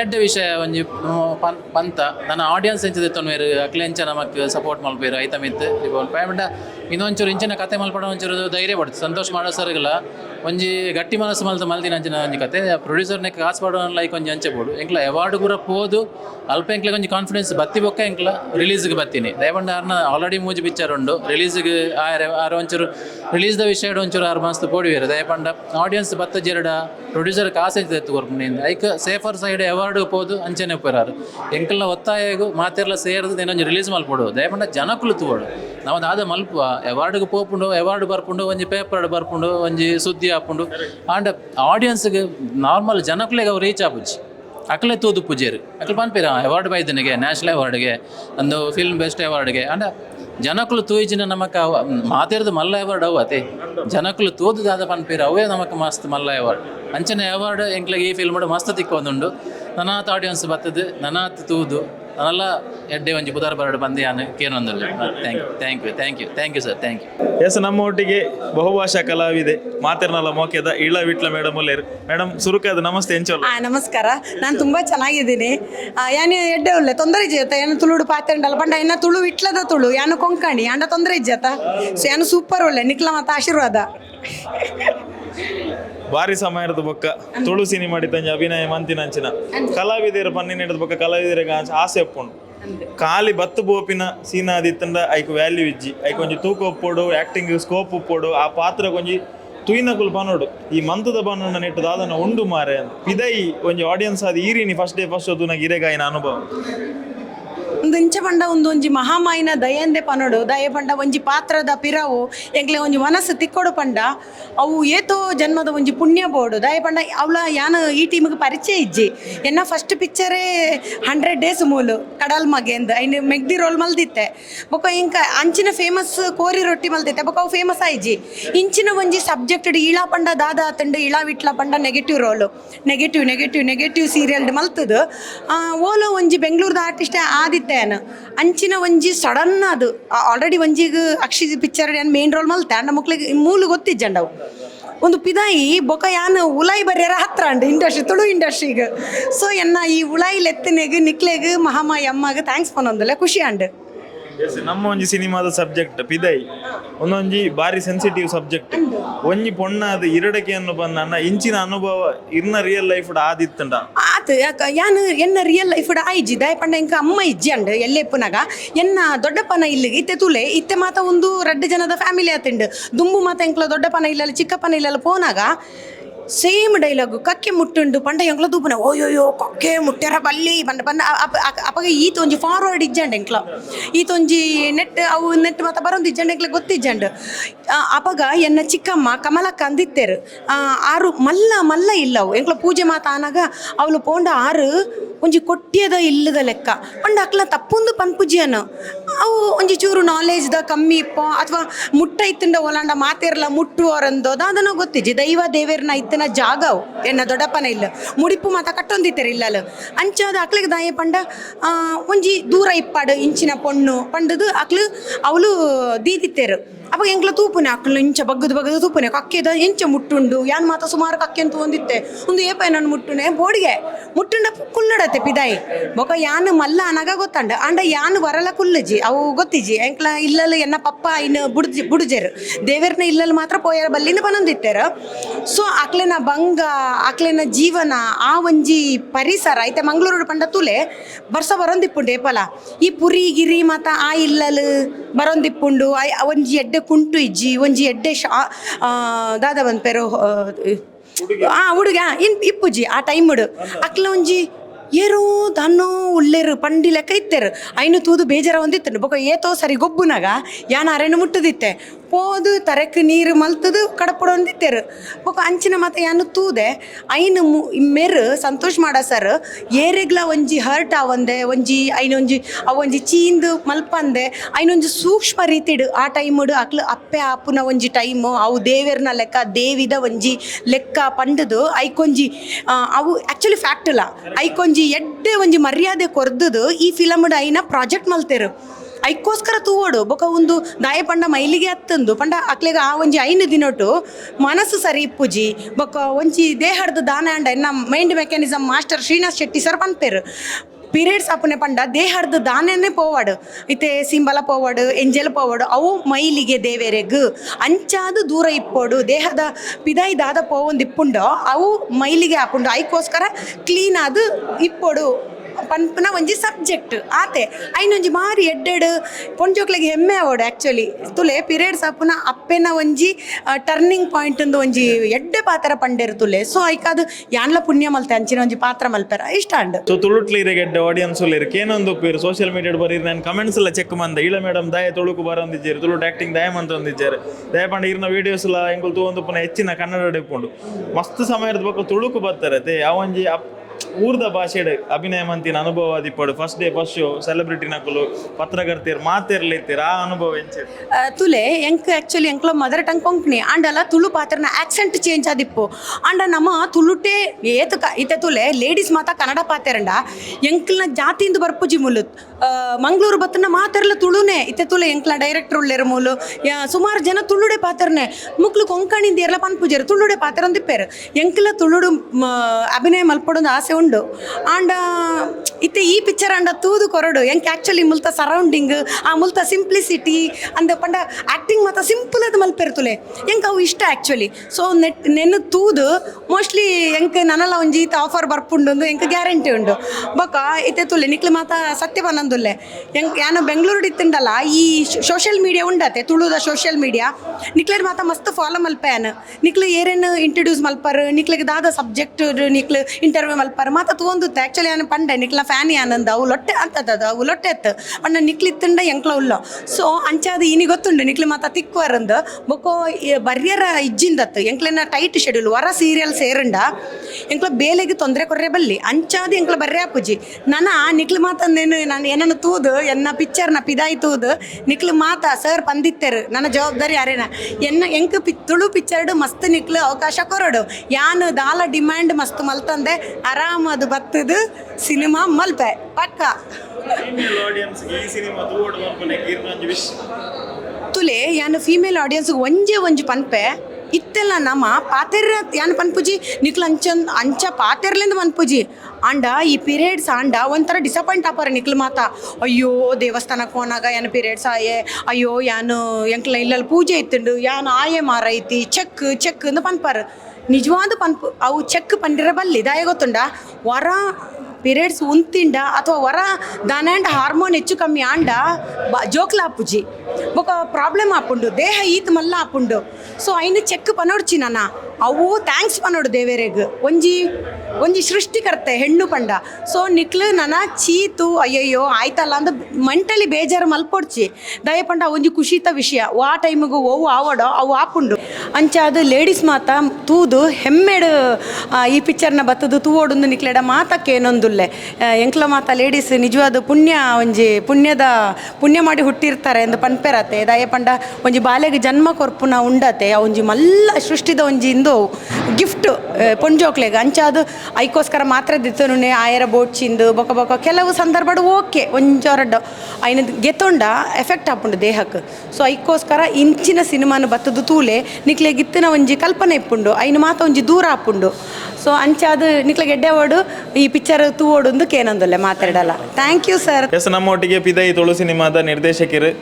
ಎಡ್ಡೆ ವಿಷಯ ಒಂಜಿ ಪಂತ. ನನ್ನ ಆಡಿಯನ್ಸ್ ಎಂಚದ ಅಕ್ಲೆ ಎಂಚ ನಮಕ್ ಸಪೋರ್ಟ್ ಮಲ್ಪೇರು ಐತ ಮಿತ್ ಪೇಮೆಂಟ್ ಇನ್ನೊಂಚೂರು ಇಂಚಿನ ಕತೆ ಮಲ್ಪಡ ಒಂಚೂರು ಧೈರ್ಯ ಪಡ್ತು ಸಂತೋಷ ಮಾಡೋ ಸರ್ಗಲ ಒಂಜಿ ಗಟ್ಟಿ ಮನಸ್ಸು ಮಲ್ತ ಮಲ್ತಿನ ಅಂಚಿನ ಒಂಜಿ ಕತೆ. ಪ್ರೊಡ್ಯೂಸರ್ನೆ ಕಾಸು ಪಡೋ ಲೈಕ್ ಒಂಜಿ ಅಂಚೆ ಬೋಡು. ಎಂಕ್ಲ ಅವಾರ್ಡ್ ಕೂಡ ಪೋದು, ಅಲ್ಪ ಎಂಕ್ಲೆ ಒಂಜಿ ಕಾನ್ಫಿಡೆನ್ಸ್ ಬತ್ತಿ ಬೊಕ್ಕ ಎಂಕ್ಲ ರಿಲೀಸ್ಗೆ ಬತ್ತೀನಿ. ದಯಪಂಡ ಆರ್ನ ಆಲ್ರೆಡಿ ಮೂಜಿ ಪಿಕ್ಚರ್ ಉಂಡು ರಿಲೀಸ್ಗೆ ಆರೆ ಆರು ಒಂಚೂರು ದ ವಿಷಯ ಒಂಚೂರು ಆರು ಮಸ್ತ್ ಪೋಡಿವೇರು. ದಯಪಂಡ ಆಡಿಯನ್ಸ್ ಬತ್ತ ಜೆರಡ ಪ್ರೊಡ್ಯೂಸರ್ ಕಾಸು ಎಂಚ ಎತ್ತು ಐಕ್ ಸೇಫರ್ ಸೈಡ್ ಅವಾರ್ಡ್ ಪೋದು ಅಂಚನೆ ಎಂಕ್ಲ ಒತ್ತಾಯಗು ಮಾತೆರ್ಲ ಸೇರ್ದು ಏನೊಂಜಿ ರಿಲೀಸ್ ಮಲ್ಪೋಡು ದಯಪಂಡ ಜನಕ್ಕುಲು ತೂವಡು ನಾವು ದಾದ ಮಲ್ಪ ಅವಾರ್ಡ್ಗೆ ಪೋಪುಂಡು ಅವಾರ್ಡ್ ಬರ್ಪುಂಡು, ಒಂಜಿ ಪೇಪರ್ ಬರ್ಪುಂಡು, ಒಂಜಿ ಸುದ್ದಿ ಹಾಪುಂಡು ಆಂಡ್ ಆಡಿಯನ್ಸ್ಗೆ ನಾರ್ಮಲ್ ಜನಕ್ಕುಲೆಗೆ ಅವ್ರು ರೀಚ್ ಆಪುಜಿ ಅಕ್ಲೆ ತೂದು ಪೂಜೆರು ಅಕ್ಲೆ ಬಂದ್ಪೀರ ಅವಾರ್ಡ್ ಬೈದನಿಗೆ ನ್ಯಾಷನಲ್ ಅವಾರ್ಡ್ಗೆ ಒಂದು ಫಿಲ್ಮ್ ಬೆಸ್ಟ್ ಅವಾರ್ಡ್ಗೆ ಅಂಡ ಜನಕ್ಕಲು ತೂಯಿಜಿನ ನಮಕ್ ಅವ ಮಾತಾಡಿದ ಮಲ್ಲ ಅವಾರ್ಡ್ ಅವು ಅತಿ. ಜನಕ್ಕಲು ತೂದು ದಾದ ಪನ್ಪೇರ ಅವೇ ನಮಕ್ ಮಸ್ತ್ ಮಲ್ಲ ಅವಾರ್ಡ್ ಅಂಚನೆ ಅವಾರ್ಡ್ ಎಂಕ್ಲೆಗೆ ಈ ಫಿಲ್ಮ್ ಮಸ್ತ್ ತಿಕ್ಕೊಂದುಂಡು. ನನಾತ್ ಆಡಿಯನ್ಸ್ ಬರ್ತದೆ ನನಾತ್ ತೂದು. ನನ್ನೆಲ್ಲ ಎಡ್ಡೆ ಒಂಜಿ പുതാർ ಬರಡು പന്തിയാണ് ಯಾನು thank thank you thank you thank you thank you sir thank you yes ನಮ್ಮ ಒಟ್ಟಿಗೆ ಬಹುಭಾಷಾ ಕಲಾವಿದೆ ಮಾತಿರ್ನಲ್ಲ ಮೋಕೆದ ಇಳ ವಿಟ್ಲ ಮೇಡಮ್ ಉಲ್ಲೇರು ಮೇಡಮ್ ಸುರುಕಾದ ನಮಸ್ತೆ ಎಂಚೋಲ್ಲ ಆ ನಮಸ್ಕಾರ. ನಾನು ತುಂಬಾ ಚೆನ್ನಾಗಿದ್ದೀನಿ. ಆ, ಯಾನು ಎಡ್ಡೆ ಒಳ್ಳೆ ತೊಂದರೆ ಇಜ್ಜತ್ತ ಏನು ತುಳುಡು ಪಾತ್ರೆಂಡಲ್ಲ ಪಂಡ ಇನ್ನ ತುಳು ವಿಟ್ಲದ ತುಳು ಯಾನು ಕೊಂಕಣಿ ಅಂಡ ತೊಂದರೆ ಇಜ್ಜತ್ತ ಸೊ ಯಾನು ಸೂಪರ್ ಒಳ್ಳೆ ನಿಕ್ಲ ಮಾತಾ ಆಶೀರ್ವಾದ. ಬಾರಿ ಇರದ ಬೊಕ್ಕ. ತುಳು ಸಿನಿಮಾ ಮಾಡಿದ ಅಭಿನಯ ಮಂತಿನಂಚಿನ ಕಲಾವಿದರ ಪನ್ನಿನ ಬೊಕ್ಕ ಕಲಾವಿದರಿಗೆ ಆಂಚ ಆಸೆ ಒಪ್ಪುಂಡು ಖಾಲಿ ಬತ್ತು ಬೋಪಿನ ಸೀನಾ ಆದಿತ್ತಂಡ ಐಕ್ ವ್ಯಾಲ್ಯೂ ಇಜ್ಜಿ. ಐಕ್ ಒಂಜಿ ತೂಕ ಒಪ್ಪೋಡು ಆಕ್ಟಿಂಗ್ ಸ್ಕೋಪ್ ಒಪ್ಪೋಡು ಆ ಪಾತ್ರ ಕೊಂಜಿ ತುಯಿನಕುಲ್ ಪನೋಡು ಈ ಮಂತದ ಬಣ್ಣ ನೆಟ್ಟು ದಾದನ ಉಂಡು ಮಾರೆ ಅಂತ. ಪಿದೈ ಒಂಜಿ ಆಡಿಯನ್ಸ್ ಅದು ಈರಿನಿ ಫಸ್ಟ್ ಡೇ ಫಸ್ಟ್ ಓದು ಇರೆಗಾಯಿನ ಅನುಭವ. ಒಂದು ಇಂಚ ಪಂಡ ಒಂದು ಒಂಜಿ ಮಹಾಮಾಯಿನ ದಯಂದೆ ಪನೋಡು, ದಯೆ ಪಂಡ ಒಂಜಿ ಪಾತ್ರದ ಪಿರವು ಎಂಕ್ಲೆ ಒಂಜಿ ಮನಸ್ಸು ತಿಕ್ಕೊಡು ಪಂಡ. ಅವು ಏತೋ ಜನ್ಮದ ಒಂಜಿ ಪುಣ್ಯ ಬೋಡು. ದಯೆ ಪಂಡ ಅವಳ ಯಾನು ಈ ಟೀಮಿಗೆ ಪರಿಚಯ ಇಜ್ಜಿ. ಎನ್ನ ಫಸ್ಟ್ ಪಿಕ್ಚರೇ ಹಂಡ್ರೆಡ್ ಡೇಸ್ ಮೂಲು, ಕಡಲ್ ಮಗೆಂದು ಐನ್ ಮೆಗ್ದಿ ರೋಲ್ ಮಲ್ದಿತ್ತೆ. ಬೊಕ ಇಂಕ ಅಂಚಿನ ಫೇಮಸ್ ಕೋರಿ ರೊಟ್ಟಿ ಮಲ್ದಿತ್ತೆ. ಬೊಕ ಅವು ಫೇಮಸ್ ಆಯ್ಜಿ ಇಂಚಿನ ಒಂಜಿ ಸಬ್ಜೆಕ್ಟ್ ಇಳಾ ಪಂಡ, ದಾದ ತಂಡ ಇಳಾ ವಿಟ್ಲ ಪಂಡ negative role. Negative negative negative serial ಮಲ್ತದು. ಓಲೋ ಒಂಜಿ ಬೆಂಗಳೂರದ ಆರ್ಟಿಸ್ಟ್ ಅಂಚಿನ ಒಂಜಿ ಸಡನ್ ಅದು. ಆಲ್ರೆಡಿ ಒಂಜಿಗ ಅಕ್ಷಿ ಪಿಕ್ಚರ್ ಏನು ಮೇನ್ ರೋಲ್ ಮಲ್ತೆ? ಅಂಡ ಮಕ್ಳಿಗೆ ಮೂಲು ಗೊತ್ತಿಜ್ಜಂಡವು. ಒಂದು ಪಿದಾಯಿ ಬೊಕ ಯಾನು ಉಲಾಯಿ ಬರ್ಯಾರ ಹತ್ರ ಅಂಡ್ ಇಂಡಸ್ಟ್ರಿ ತುಳು ಇಂಡಸ್ಟ್ರಿಗೆ ಸೊ ಎನ್ನ ಈ ಉಲಾಯಿ ಲೆತ್ತನೆಗ್, ನಿಕ್ಲೆಗೆ ಮಹಾಮಾಯಿ ಅಮ್ಮಗೆ ಥ್ಯಾಂಕ್ಸ್ ಪನ್ನೊಂದಲ್ಲ ಖುಷಿ ಅಂಡ್. ನಮ್ಮ ಒಂಜಿ ಸಿನಿಮಾದ ಸಬ್ಜೆಕ್ಟ್ ಪಿದೈ. ಒಂದೊಂಜಿ ಬಾರಿ ಸೆನ್ಸಿಟಿವ್ ಸಬ್ಜೆಕ್ಟ್ ಒಂಜಿ ಪೊಣ್ಣಾದ ಇರಡಕೆ ಅನ್ನು ಬಂದ ಇಂಚಿನ ಅನುಭವ ಇರ್ನ ರಿಯಲ್ ಲೈಫ್ ಆದಿತ್ತಂಡ. ಆತು, ಯಾಕ, ಯಾನ್ ಎನ್ನ ರಿಯಲ್ ಲೈಫ್ ಆಯ್ಜಿ? ದಯ ಪಂಡ ಎಂಕ ಅಮ್ಮ ಇಜ್ಜಿ ಅಂಡ್ ಎಲ್ಲ ಪುನಗ ಎನ್ನ ದೊಡ್ಡಪ್ಪನ ಇಲ್ಲಿಗೆ, ಇತ್ತೆ ತುಲೆ, ಇತ್ತೆ ಮಾತ ಒಂದು ರಡ್ಡು ಜನದ ಫ್ಯಾಮಿಲಿ ಆತಂಡು. ದುಂಬು ಮಾತ ಎಂಕ್ಲ ದೊಡ್ಡಪ್ಪನ ಇಲ್ಲ ಚಿಕ್ಕಪ್ಪನ ಇಲ್ಲ ಪೋನಾಗ ಸೇಮ್ ಡೈಲಾಗು ಕಕ್ಕೆ ಪಂಡ ಎಂಕ್ಲ ದೂಪನ ಓಯೋಯೋ ಕಕ್ಕೆ ಬಲ್ಲಿ! ಬಂಡ ಬಂದ ಅಪ ಈ ಅಪಗ ಈತ ಒಂಜಿ ಫಾರ್ವರ್ಡ್ ಇಜ್ಜಂಡ್ ಎಂಕ್ಲ ಈತ ಒಂಜಿ ನೆಟ್ ಅವು ನೆಟ್ ಮಾತ ಬರೋದು ಇಜ್ಜಂಡ್ ಎಂಕ್ಲ ಗೊತ್ತಿಜ್ಜಂಡ್. ಅಪಗ ಎನ್ನ ಚಿಕ್ಕಮ್ಮ ಕಮಲಕ್ಕ ಅಂದಿತ್ತೇರು. ಆರು ಮಲ್ಲ ಮಲ್ಲ ಇಲ್ಲವು. ಎಂಕ್ಲ ಪೂಜೆ ಮಾತ ಆನಗ ಅವಳು ಪೋಂಡ ಆರು ಒಂಜಿ ಕೊಟ್ಟಿಯದ ಇಲ್ಲದ ಲೆಕ್ಕ. ಪಂಡ ಅಕ್ಲ ತಪ್ಪೊಂದು ಪನ್ಪುಜಿಯನು ಅವು ಒಂಜಿ ಚೂರು ನಾಲೆಜ್ದ ಕಮ್ಮಿ ಅಥವಾ ಮುಟ್ಟ ಇತ್ತಿಂದ ಒಲಾಂಡ ಮಾತೇರ್ಲ ಮುಟ್ಟುವರಂದೋ ಅದನ್ನು ಗೊತ್ತಿಜ್ಜಿ. ದೈವ ದೇವೇರ್ನ ಇತ್ತಿನ ಜಾಗ ಅವು ಎನ್ನ ದೊಡ್ಡಪ್ಪನ ಇಲ್ಲ. ಮುಡಿಪು ಮಾತ ಕಟ್ಟೊಂದಿತ್ತೆರ್ ಇಲ್ಲಲು. ಅಂಚಾದ ಅಕ್ಲಿಗೆ ದಾಯ ಪಂಡ ಒಂಜಿ ದೂರ ಇಪ್ಪಾಡು ಇಂಚಿನ ಪೊಣ್ಣು ಪಂಡದು ಅಕ್ಲು ಅವಳು ದೀದಿತ್ತೇರು. ಅವಾಗ ಎಂಕ್ಲ ತೂಪುನೆ ಅಕ್ಲು ಇಂಚ ಬಗ್ಗದು ಬಗ್ಗದು ತೂಪುನೆ, ಕಕ್ಕೆದ ಇಂಚ ಮುಟ್ಟುಂಡು, ಯಾನ್ ಮಾತ ಸುಮಾರು ಕಕ್ಕೆ ಅಂತ ಒಂದಿತ್ತೆ ಒಂದು ಏಪ ನಾನು ಮುಟ್ಟುನೆ ಬೋಡಿಗೆ, ಮುಟ್ಟುಂಡ ಕುಲ್ಲಡತ್ತೆ ಪಿದಾಯಿ. ಬೊಕ ಯಾನ್ ಮಲ್ಲ ಅನಗ ಗೊತ್ತಂಡ ಅಂಡ ಯಾನ್ ವರಲ ಕುಲ್ಲಜಿ, ಅವು ಗೊತ್ತಿಜಿ ಎಂಕ್ಲ ಇಲ್ಲಲು ಎನ್ನ ಪಪ್ಪ ಇನ್ನು ಬುಡ್ಜಿ, ಬುಡುಜೆರು. ದೇವೇರ್ನ ಇಲ್ಲಲು ಮಾತ್ರ ಪೋಯರ ಬಲ್ಲಿಂದ ಪನೊಂದಿತ್ತೇರು. ಸೊ ಅಕ್ಲೆನ ಬಂಗ ಅಕ್ಲೆನ ಜೀವನ ಆ ಒಂಜಿ ಪರಿಸರ ಐತೆ ಮಂಗಳೂರು ಪಂಡ ತುಲೆ ಬರ್ಸ ಬರೊಂದಿಪ್ಪುಂಡು ಏಪಲ. ಈ ಪುರಿ ಗಿರಿ ಮತ ಆ ಇಲ್ಲಲು ಬರೊಂದಿಪ್ಪುಂಡು. ಒಂಜಿ ಎಡ್ಡೆ ಕುಂಟು ಇಜ್ಜಿ ಒಂಜಿ ಎಡ್ಡೆ ಶಾ ದಾದ ಬಂದ್ ಪೆರೋ ಆ ಹುಡುಗ. ಇನ್ ಇಪ್ಪುಜಿ ಆ ಟೈಮುಡು ಅಕ್ಲ ಒಂಜಿ ಏರೋ ದನ್ನೋ ಉಳ್ಳೇರು ಪಂಡಿ ಲೆಕ್ಕ ಇತ್ತೇರು. ಐನು ತೂದು ಬೇಜಾರ ಒಂದಿತ್ತು ಬೊಕ ಏತೋ ಸರಿ ಗೊಬ್ಬುನಾಗ ಯಾನ ಅರೆಣ್ಣು ಮುಟ್ಟದಿತ್ತೆ. ಪೋದು ತರಕ್ ನೀರು ಮಲ್ತದು ಕಡಪುಡ ಒಂದಿತ್ತೇರು ಬೊಕ ಅಂಚಿನ ಮತ್ತೆ ಯಾನು ತೂದೆ, ಐನ್ ಮೇರು ಸಂತೋಷ್ ಮಾಡ ಸರ್, ಏರೆಗ್ಲ ಒಂಜಿ ಹರ್ಟ್ ಆವಂದೆ, ಒಂಜಿ ಐನೊಂಜಿ, ಅವೊಂಜಿ ಚೀಂದು ಮಲ್ಪಂದೆ, ಐನೊಂಜಿ ಸೂಕ್ಷ್ಮ ರೀತಿಡು ಆ ಟೈಮುಡು ಅಕ್ಲು ಅಪ್ಪೆ ಆಪುನ ಒಂಜಿ ಟೈಮು, ಅವು ದೇವೇರ್ನ ಲೆಕ್ಕ, ದೇವಿದ ಒಂಜಿ ಲೆಕ್ಕ ಪಂಡದು, ಐಕೊಂಜಿ ಅವು ಫ್ಯಾಕ್ಟ್ ಇಲ್ಲ ಐಕೊಂಜಿ ಎಡ್ಡೆ ಒಂಜಿ ಮರ್ಯಾದೆ ಕೊರ್ದದು, ಈ ಫಿಲಮ್ಡ್ ಐನ ಪ್ರಾಜೆಕ್ಟ್ ಮಲ್ತೇರು. ಐಕೋಸ್ಕರ ತೂವಡು ಬೊಕ ಒಂದು ದಾಯ ಪಂಡ ಮೈಲಿಗೆ ಹತ್ತಂದು ಪಂಡ ಅಕ್ಲೆಗ ಆ ಒಂಜಿ ಐನು ದಿನೊಟ್ಟು ಮನಸ್ಸು ಸರಿ ಇಪ್ಪುಜಿ. ಬೊಕ ಒಂಜಿ ದೇಹಡ್ದು ದಾನ ಅಂಡ ಎನ್ನ mind mechanism master Srinath Shetty sir ಪಂತೇರು periods ಅಪ್ಪನೆ ಪಂಡ ದೇಹದ ದಾನನೇ ಪೋವಾಡು. ಇತ್ತೆ ಸಿಂಬಲ ಪೋವಾಡು, ಎಂಜಲ್ ಪೋವಾಡು. ಅವು ಮೈಲಿಗೆ ದೇವೆರೆಗ್. ಅಂಚಾದು ದೂರ ಇಪ್ಪೋಡು. ದೇಹದ ಪಿದಾಯಿ ದಾದ ಪೋವೊಂದು ಇಪ್ಪುಂಡೋ ಅವು ಮೈಲಿಗೆ ಹಾಪುಂಡು ಐಕೋಸ್ಕರ ಕ್ಲೀನ್ ಆದ ಇಪ್ಪೋಡು. ಪನ್ಪುನ ಒಂಜಿ ಸಬ್ಜೆಕ್ಟ್ ಆತೆ. ಐನೊಂಜಿ ಮಾರಿ ಎಡ್ಡೆಡ್ ಪೊಂಜೋಕ್ಲೆಗೆ ಹೆಮ್ಮೆ ಆವೋಡು ಆಕ್ಚುಲಿ ತುಲೆ ಪಿರಿಯಡ್ ಅಪ್ಪುನ ಅಪ್ಪೆನ ಒಂಜಿ ಟರ್ನಿಂಗ್ ಪಾಯಿಂಟ್ ಒಂದು ಒಂಜಿ ಎಡ್ಡೆ ಪಾತ್ರ ಪಂಡೆರು ತುಲೆ. ಸೊ ಐಕಾದು ಯಾನ್ಲ ಪುಣ್ಯ ಮಲ್ತೆ ಅಂಚಿನ ಒಂಜಿ ಪಾತ್ರ ಮಲ್ಪೆರ? ಇಷ್ಟ ಅಂಡ್. ಸೊ ತುಳುಟ್ಲಿ ಇರೆಗೆಡ್ಡೆ ಆಡಿಯನ್ಸ್ ಉಲ್ಲೇರು ಏನೊಂದು ಪೇರು ಸೋಷಿಯಲ್ ಮೀಡಿಯಾ ಬರೀರಿ. ನಾನು ಕಮೆಂಟ್ಸ್ ಎಲ್ಲ ಚೆಕ್ ಮಂದ. ಇಳ ಮೇಡಮ್ ದಯ ತುಳುಕು ಬರೊಂದಿದ್ದೇರು ತುಳುಟ್ ಆಕ್ಟಿಂಗ್ ದಯ ಮಂತ ಒಂದಿದ್ದಾರೆ ದಯ ಪಂಡ ಇರ್ನ ವೀಡಿಯೋಸ್ ಎಲ್ಲ ಎಂಕುಲ್ ತೂವೊಂದು ಪುನಃ ಹೆಚ್ಚಿನ ಕನ್ನಡ ಡೆಪ್ಪುಂಡು ಮಸ್ತ್ ಸಮಯದ ಬಗ್ಗೆ ತುಳುಕು ಬರ್ತಾರೆ ಅವಂಜಿ ಅಪ್ ಊರ್ದ ಭಾಷೆಡೆ ಅಭಿನಯ ಮಂತಿನ ಅನುಭವ ದಿಪ್ಪಡು first day first show celebrity ನಕುಲು, ಪತ್ರಕರ್ತಿಯರ್ ಮಾತೆರ್ಲಿತ್ತೀರ ಆ ಅನುಭವ ಎಂಚೆ ತುಲೆ, ಎಂಕ್ ಆಕ್ಚುಲಿ ಎಂಕ್ಲ ಮದರ್ ಟಂಗ್ ಕೊಂಕ್ನಿ. ಆಂಡಲ ತುಳು ಪಾತ್ರನ ಆಕ್ಸೆಂಟ್ ಚೇಂಜ್ ಆದಿಪ್ಪು. ಆಂಡ ನಮ್ಮ ತುಳುಟೆ ಏತ ಇತೆ ಇತ್ತೆ ತುಲೆ ಲೇಡೀಸ್ ಮಾತ ಕನ್ನಡ ಪಾತೆರಂಡ. ಎಂಕ್ಲ್ನ ಜಾತಿಯಿಂದ ಬರ್ಪುಜಿ ಮುಲು ಮಂಗಳೂರು ಬತ್ತನ ಮಾತೆರ್ಲ ತುಳುನೆ. ಇತ್ತೆ ತುಲೆ, ಎಂಕ್ಲ ಡೈರೆಕ್ಟರ್ ಉಳ್ಳೆರು ಮೂಲು. ಸುಮಾರು ಜನ ತುಳುಡೆ ಪಾತ್ರನೆ. ಮುಕ್ಲು ಕೊಂಕಣಿಂದ ಪನ್ಪುಜರು ತುಳುಡೆ ಪಾತ್ರ ಒಂದಿಪ್ಪೇರು ಎಂಕ್ಲ ತುಳುಡು ಅಭಿನಯ ಮಲ್ಪಡೊಂದು ಆಸೆ ಉಂಡು ಆಂಡ ಇತ್ತೆ ಈ ಪಿಕ್ಚರ್ ಅಂಡ ತೂದು ಕೊರಡು. ಎಂಕ್ ಆ್ಯಕ್ಚುಲಿ ಮುಲ್ತ ಸರೌಂಡಿಂಗ್ ಆ ಮುಲ್ತ ಸಿಂಪ್ಲಿಸಿಟಿ ಅಂದ ಪಂಡ ಆ್ಯಕ್ಟಿಂಗ್ ಮಾತ್ರ ಸಿಂಪಲ್ ಅದು ಮಲ್ಪೆರ್ತುಲೆ ಎಂಕ್ ಅವು ಇಷ್ಟ ಆ್ಯಕ್ಚುಲಿ ಸೊ ನೆಟ್, ನೆನ್ನು ತೂದು ಮೋಸ್ಟ್ಲಿ ಎಂಕ್ ನನಲ ಒಂಜಿ ಈತ ಆಫರ್ ಬರ್ಪುಂಡು ಎಂಕ್ ಗ್ಯಾರಂಟಿ ಉಂಡು. ಬೊಕ, ಇತ್ತೆ ತುಲೆ ನಿಕ್ಲು ಮಾತ ಸತ್ಯ ಬಂದಂದುಲ್ಲೆ ಎಂಕ್ ಯಾನು ಬೆಂಗಳೂರು ಇತ್ತುಂಡಲ್ಲ ಈ ಸೋಷಿಯಲ್ ಮೀಡಿಯಾ ಉಂಡತೆ ತುಳುದ ಸೋಷಿಯಲ್ ಮೀಡಿಯಾ ನಿಕ್ಲೇರ್ ಮಾತ ಮಸ್ತ್ ಫಾಲೋ ಮಲ್ಪೇನ್ ನಿಕ್ಲು ಏರೇನು ಇಂಟ್ರೊಡ್ಯೂಸ್ ಮಲ್ಪರ್ ನಿಕ್ಲಿಗೆ ದಾದ ಸಬ್ಜೆಕ್ಟ್ ನಿಕ್ಲು ಇಂಟರ್ವ್ಯೂ ಮಲ್ಪರ್ ಮಾತ ತೂಂದುತ್ತೆ ಆ್ಯಕ್ಚುಲಿ ಅವನು ಪಂಡೆ, ನಿಕ್ಲ ಫ್ಯಾನಿ ಆನಂದ ಅವು ಲೊಟ್ಟೆ ಅಂತದ ಅವು ಲೊಟ್ಟೆ ಎತ್ತು ಪಂಡ ನಿಕ್ಲಿತ್ತುಂಡ, ಎಂಕ್ಲ ಉಲ್ಲ. ಸೊ ಅಂಚಾದ ಇನಿ ಗೊತ್ತುಂಡು, ನಿಕ್ಲಿ ಮಾತ ತಿಕ್ವರಂದು. ಬೊಕೋ ಬರ್ಯರ ಇಜ್ಜಿಂದತ್ತು. ಎಂಕ್ಲೆನ ಟೈಟ್ ಶೆಡ್ಯೂಲ್ ವರ ಸೀರಿಯಲ್ ಸೇರಂಡ. ಎಂಕ್ಲ ಬೇಲೆಗೆ ತೊಂದರೆ ಕೊರ್ರೆ ಬಲ್ಲಿ. ಅಂಚಾದ ಎಂಕ್ಲ ಬರ್ರೆ ಅಪ್ಪುಜಿ ನನ್ನ ನಿಕ್ಲು ಮಾತಂದೇನು ನಾನು ಏನನ್ನು ತೂದು, ಎನ್ನ ಪಿಕ್ಚರ್ನ ಪಿದಾಯಿ ತೂದು. ನಿಕ್ಲು ಮಾತ ಸರ್ ಪಂದಿತ್ತೆರು. ನನ್ನ ಜವಾಬ್ದಾರಿ ಅರೇನ ಎನ್ನ, ಎಂಕ್ ಪಿ, ತುಳು ಪಿಕ್ಚರ್ಡು ಮಸ್ತ್ ನಿಕ್ಲು ಅವಕಾಶ ಕೊರಡು. ಯಾನು ದಾಲ ಡಿಮ್ಯಾಂಡ್ ಮಸ್ತ್ ಮಲ್ತಂದೆ ಆರಾಮದು ಬತ್ತದು ಸಿನಿಮಾ ಮಲ್ಪೆ ಪಕ್ಕ. ಫೀಮೇಲ್ ಆಡಿಯನ್ಸ್ ಈ ಸಿನಿಮಾ ತೂವಡು ಮಲ್ಪನೆಗೆ ಇರ್ನೊಂಜಿ ವಿಶ್. ತುಲೆ ಯಾನು ಫೀಮೇಲ್ ಆಡಿಯನ್ಸ್ ಒಂಜೆ ಒಂಜಿ ಪನ್ಪೆ ಇತ್ತೆಲ್ಲ ನಮ್ಮ ಪಾತೆರ್ ಯಾನ್ ಪನ್ಪುಜಿ? ನಿಕ್ಲ ಅಂಚನ್ ಅಂಚ ಪಾತೆರ್ಲಿಂದ ಪನ್ಪುಜಿ. ಆಂಡ ಈ ಪೀರಿಯಡ್ಸ್ ಆಂಡ ಒಂಥರ ಡಿಸಪಾಯಿಂಟ್ ಆಪಾರ ನಿಕ್ಲು ಮಾತ. ಅಯ್ಯೋ ದೇವಸ್ಥಾನ ಹೋನಾಗ ಯಾನು ಪೀರಿಯಡ್ಸ್ ಆಯೆ ಅಯ್ಯೋ ಯಾನು ಎಂಕ್ಲ ಇಲ್ಲಲ್ಲಿ ಪೂಜೆ ಇತ್ತುಂಡು ಯಾನು ಆಯೆ ಮಾರ ಐತಿ ಚೆಕ್ ಚೆಕ್ ಅಂತ ಪನ್ಪಾರ. ನಿಜವಾದ ಪನ್ಪು ಅವು ಚೆಕ್ ಪಂಡಿರ ಬಲ್ಲಿ ದಾಯ ಗೊತ್ತುಂಡ? ವರ ಪೀರಿಯಡ್ಸ್ ಉಂತಿಂಡ, ಅಥವಾ ವರ ದಾನಾಂಡ ಹಾರ್ಮೋನ್ ಹೆಚ್ಚು ಕಮ್ಮಿ ಆಂಡ, ಬ ಜೋಕ್ಲ ಆಪುಜಿ. ಬೊಕ ಪ್ರಾಬ್ಲಮ್ ಆಪುಂಡು, ದೇಹ ಈತ್ ಮಲ್ಲ ಆಪುಂಡು. ಸೊ ಅಯ್ನ ಚೆಕ್ ಪನೋಡ್ಚಿ ನಾನು ಅವು ಥ್ಯಾಂಕ್ಸ್ ಪನೋಡು ದೇವೇರೆಗ್. ಒಂಜಿ ಒಂಜಿ ಸೃಷ್ಟಿಕರ್ತೆ ಹೆಣ್ಣು ಪಂಡ. ಸೊ ನಿಕ್ಲು ನನ ಚೀತು ಅಯ್ಯಯ್ಯೋ ಆಯ್ತಲ್ಲ ಅಂದ ಮಂಟಲಿ ಬೇಜಾರು ಮಲ್ಪೊಡ್ಚಿ. ದಯಪಂಡ ಒಂಜಿ ಖುಷಿತ ವಿಷಯ. ವಾ ಟೈಮಿಗೂ ಓವು ಆವಡೋ ಅವು ಆಪುಂಡು. ಅಂಚ ಅದು ಲೇಡೀಸ್ ಮಾತ ತೂದು ಹೆಮ್ಮೆಡು ಆ, ಈ ಪಿಕ್ಚರ್ನ ಬತ್ತದು ತೂವೊಡುಂದು ನಿಕ್ಲೆಡ ಮಾತಕ್ಕೇನೊಂದುಲ್ಲೆ. ಆ, ಎಂಕ್ಲ ಮಾತ ಲೇಡೀಸ್ ನಿಜವಾದ ಪುಣ್ಯ ಒಂಜಿ ಪುಣ್ಯದ ಪುಣ್ಯ ಮಾಡಿ ಹುಟ್ಟಿರ್ತಾರೆ ಎಂದು ಪನ್ಪೆರತೆ ದಯಪಂಡ ಒಂಜಿ ಬಾಲೆಗೆ ಜನ್ಮ ಕೊರ್ಪುನ ಉಂಡತೆ ಆ ಒಂಜಿ ಮಲ್ಲ ಸೃಷ್ಟಿದ ಒಂಜಿ ಇಂದು ಗಿಫ್ಟ್ ಪೊಂಜೋಕ್ಲೆಗ್. ಅಂಚಾದು ಐಕೋಸ್ಕರ ಮಾತ್ರ ದಿತ್ತನುನೆ ಆಯರ ಬೋಡ್ಚಿಂದು ಬೊಕ ಬೊಕ, ಕೆಲವು ಸಂದರ್ಭಡ್ ಓಕೆ ಒಂಜೊರಡ್ ಐನ ಗೆತ್ತೊಂಡ, ಎಫೆಕ್ಟ್ ಆಪುಂಡು ದೇಹಕ್ಕೆ ಸೊ ಐಕೋಸ್ಕರ ಇಂಚಿನ ಸಿನಿಮಾನು ಬತ್ತದು ತೂಲೆ, ನಿಕ್ಲೆ ಗಿತ್ತಿನ ಒಂಜಿ ಕಲ್ಪನೆ ಇಪ್ಪುಂಡು ಅಯ್ನ ಮಾತ ಒಂಜಿ ದೂರ ಆಪುಂಡು ಸೊ ಅಂಚಾದು ನಿಕ್ಲೆ ಎಡ್ಡೆ ಓಡು, ಈ ಪಿಕ್ಚರ್ ತೂವೋಡು ಕೇನೊಂದುಲ್ಲೆ ಮಾತಾಡಲ್ಲ ಥ್ಯಾಂಕ್ ಯು ಸರ್ ಎಸ್, ನಮ್ಮೊಟ್ಟಿಗೆ ಪಿದೈ ತುಳು ಸಿನಿಮಾದ ನಿರ್ದೇಶಕರು,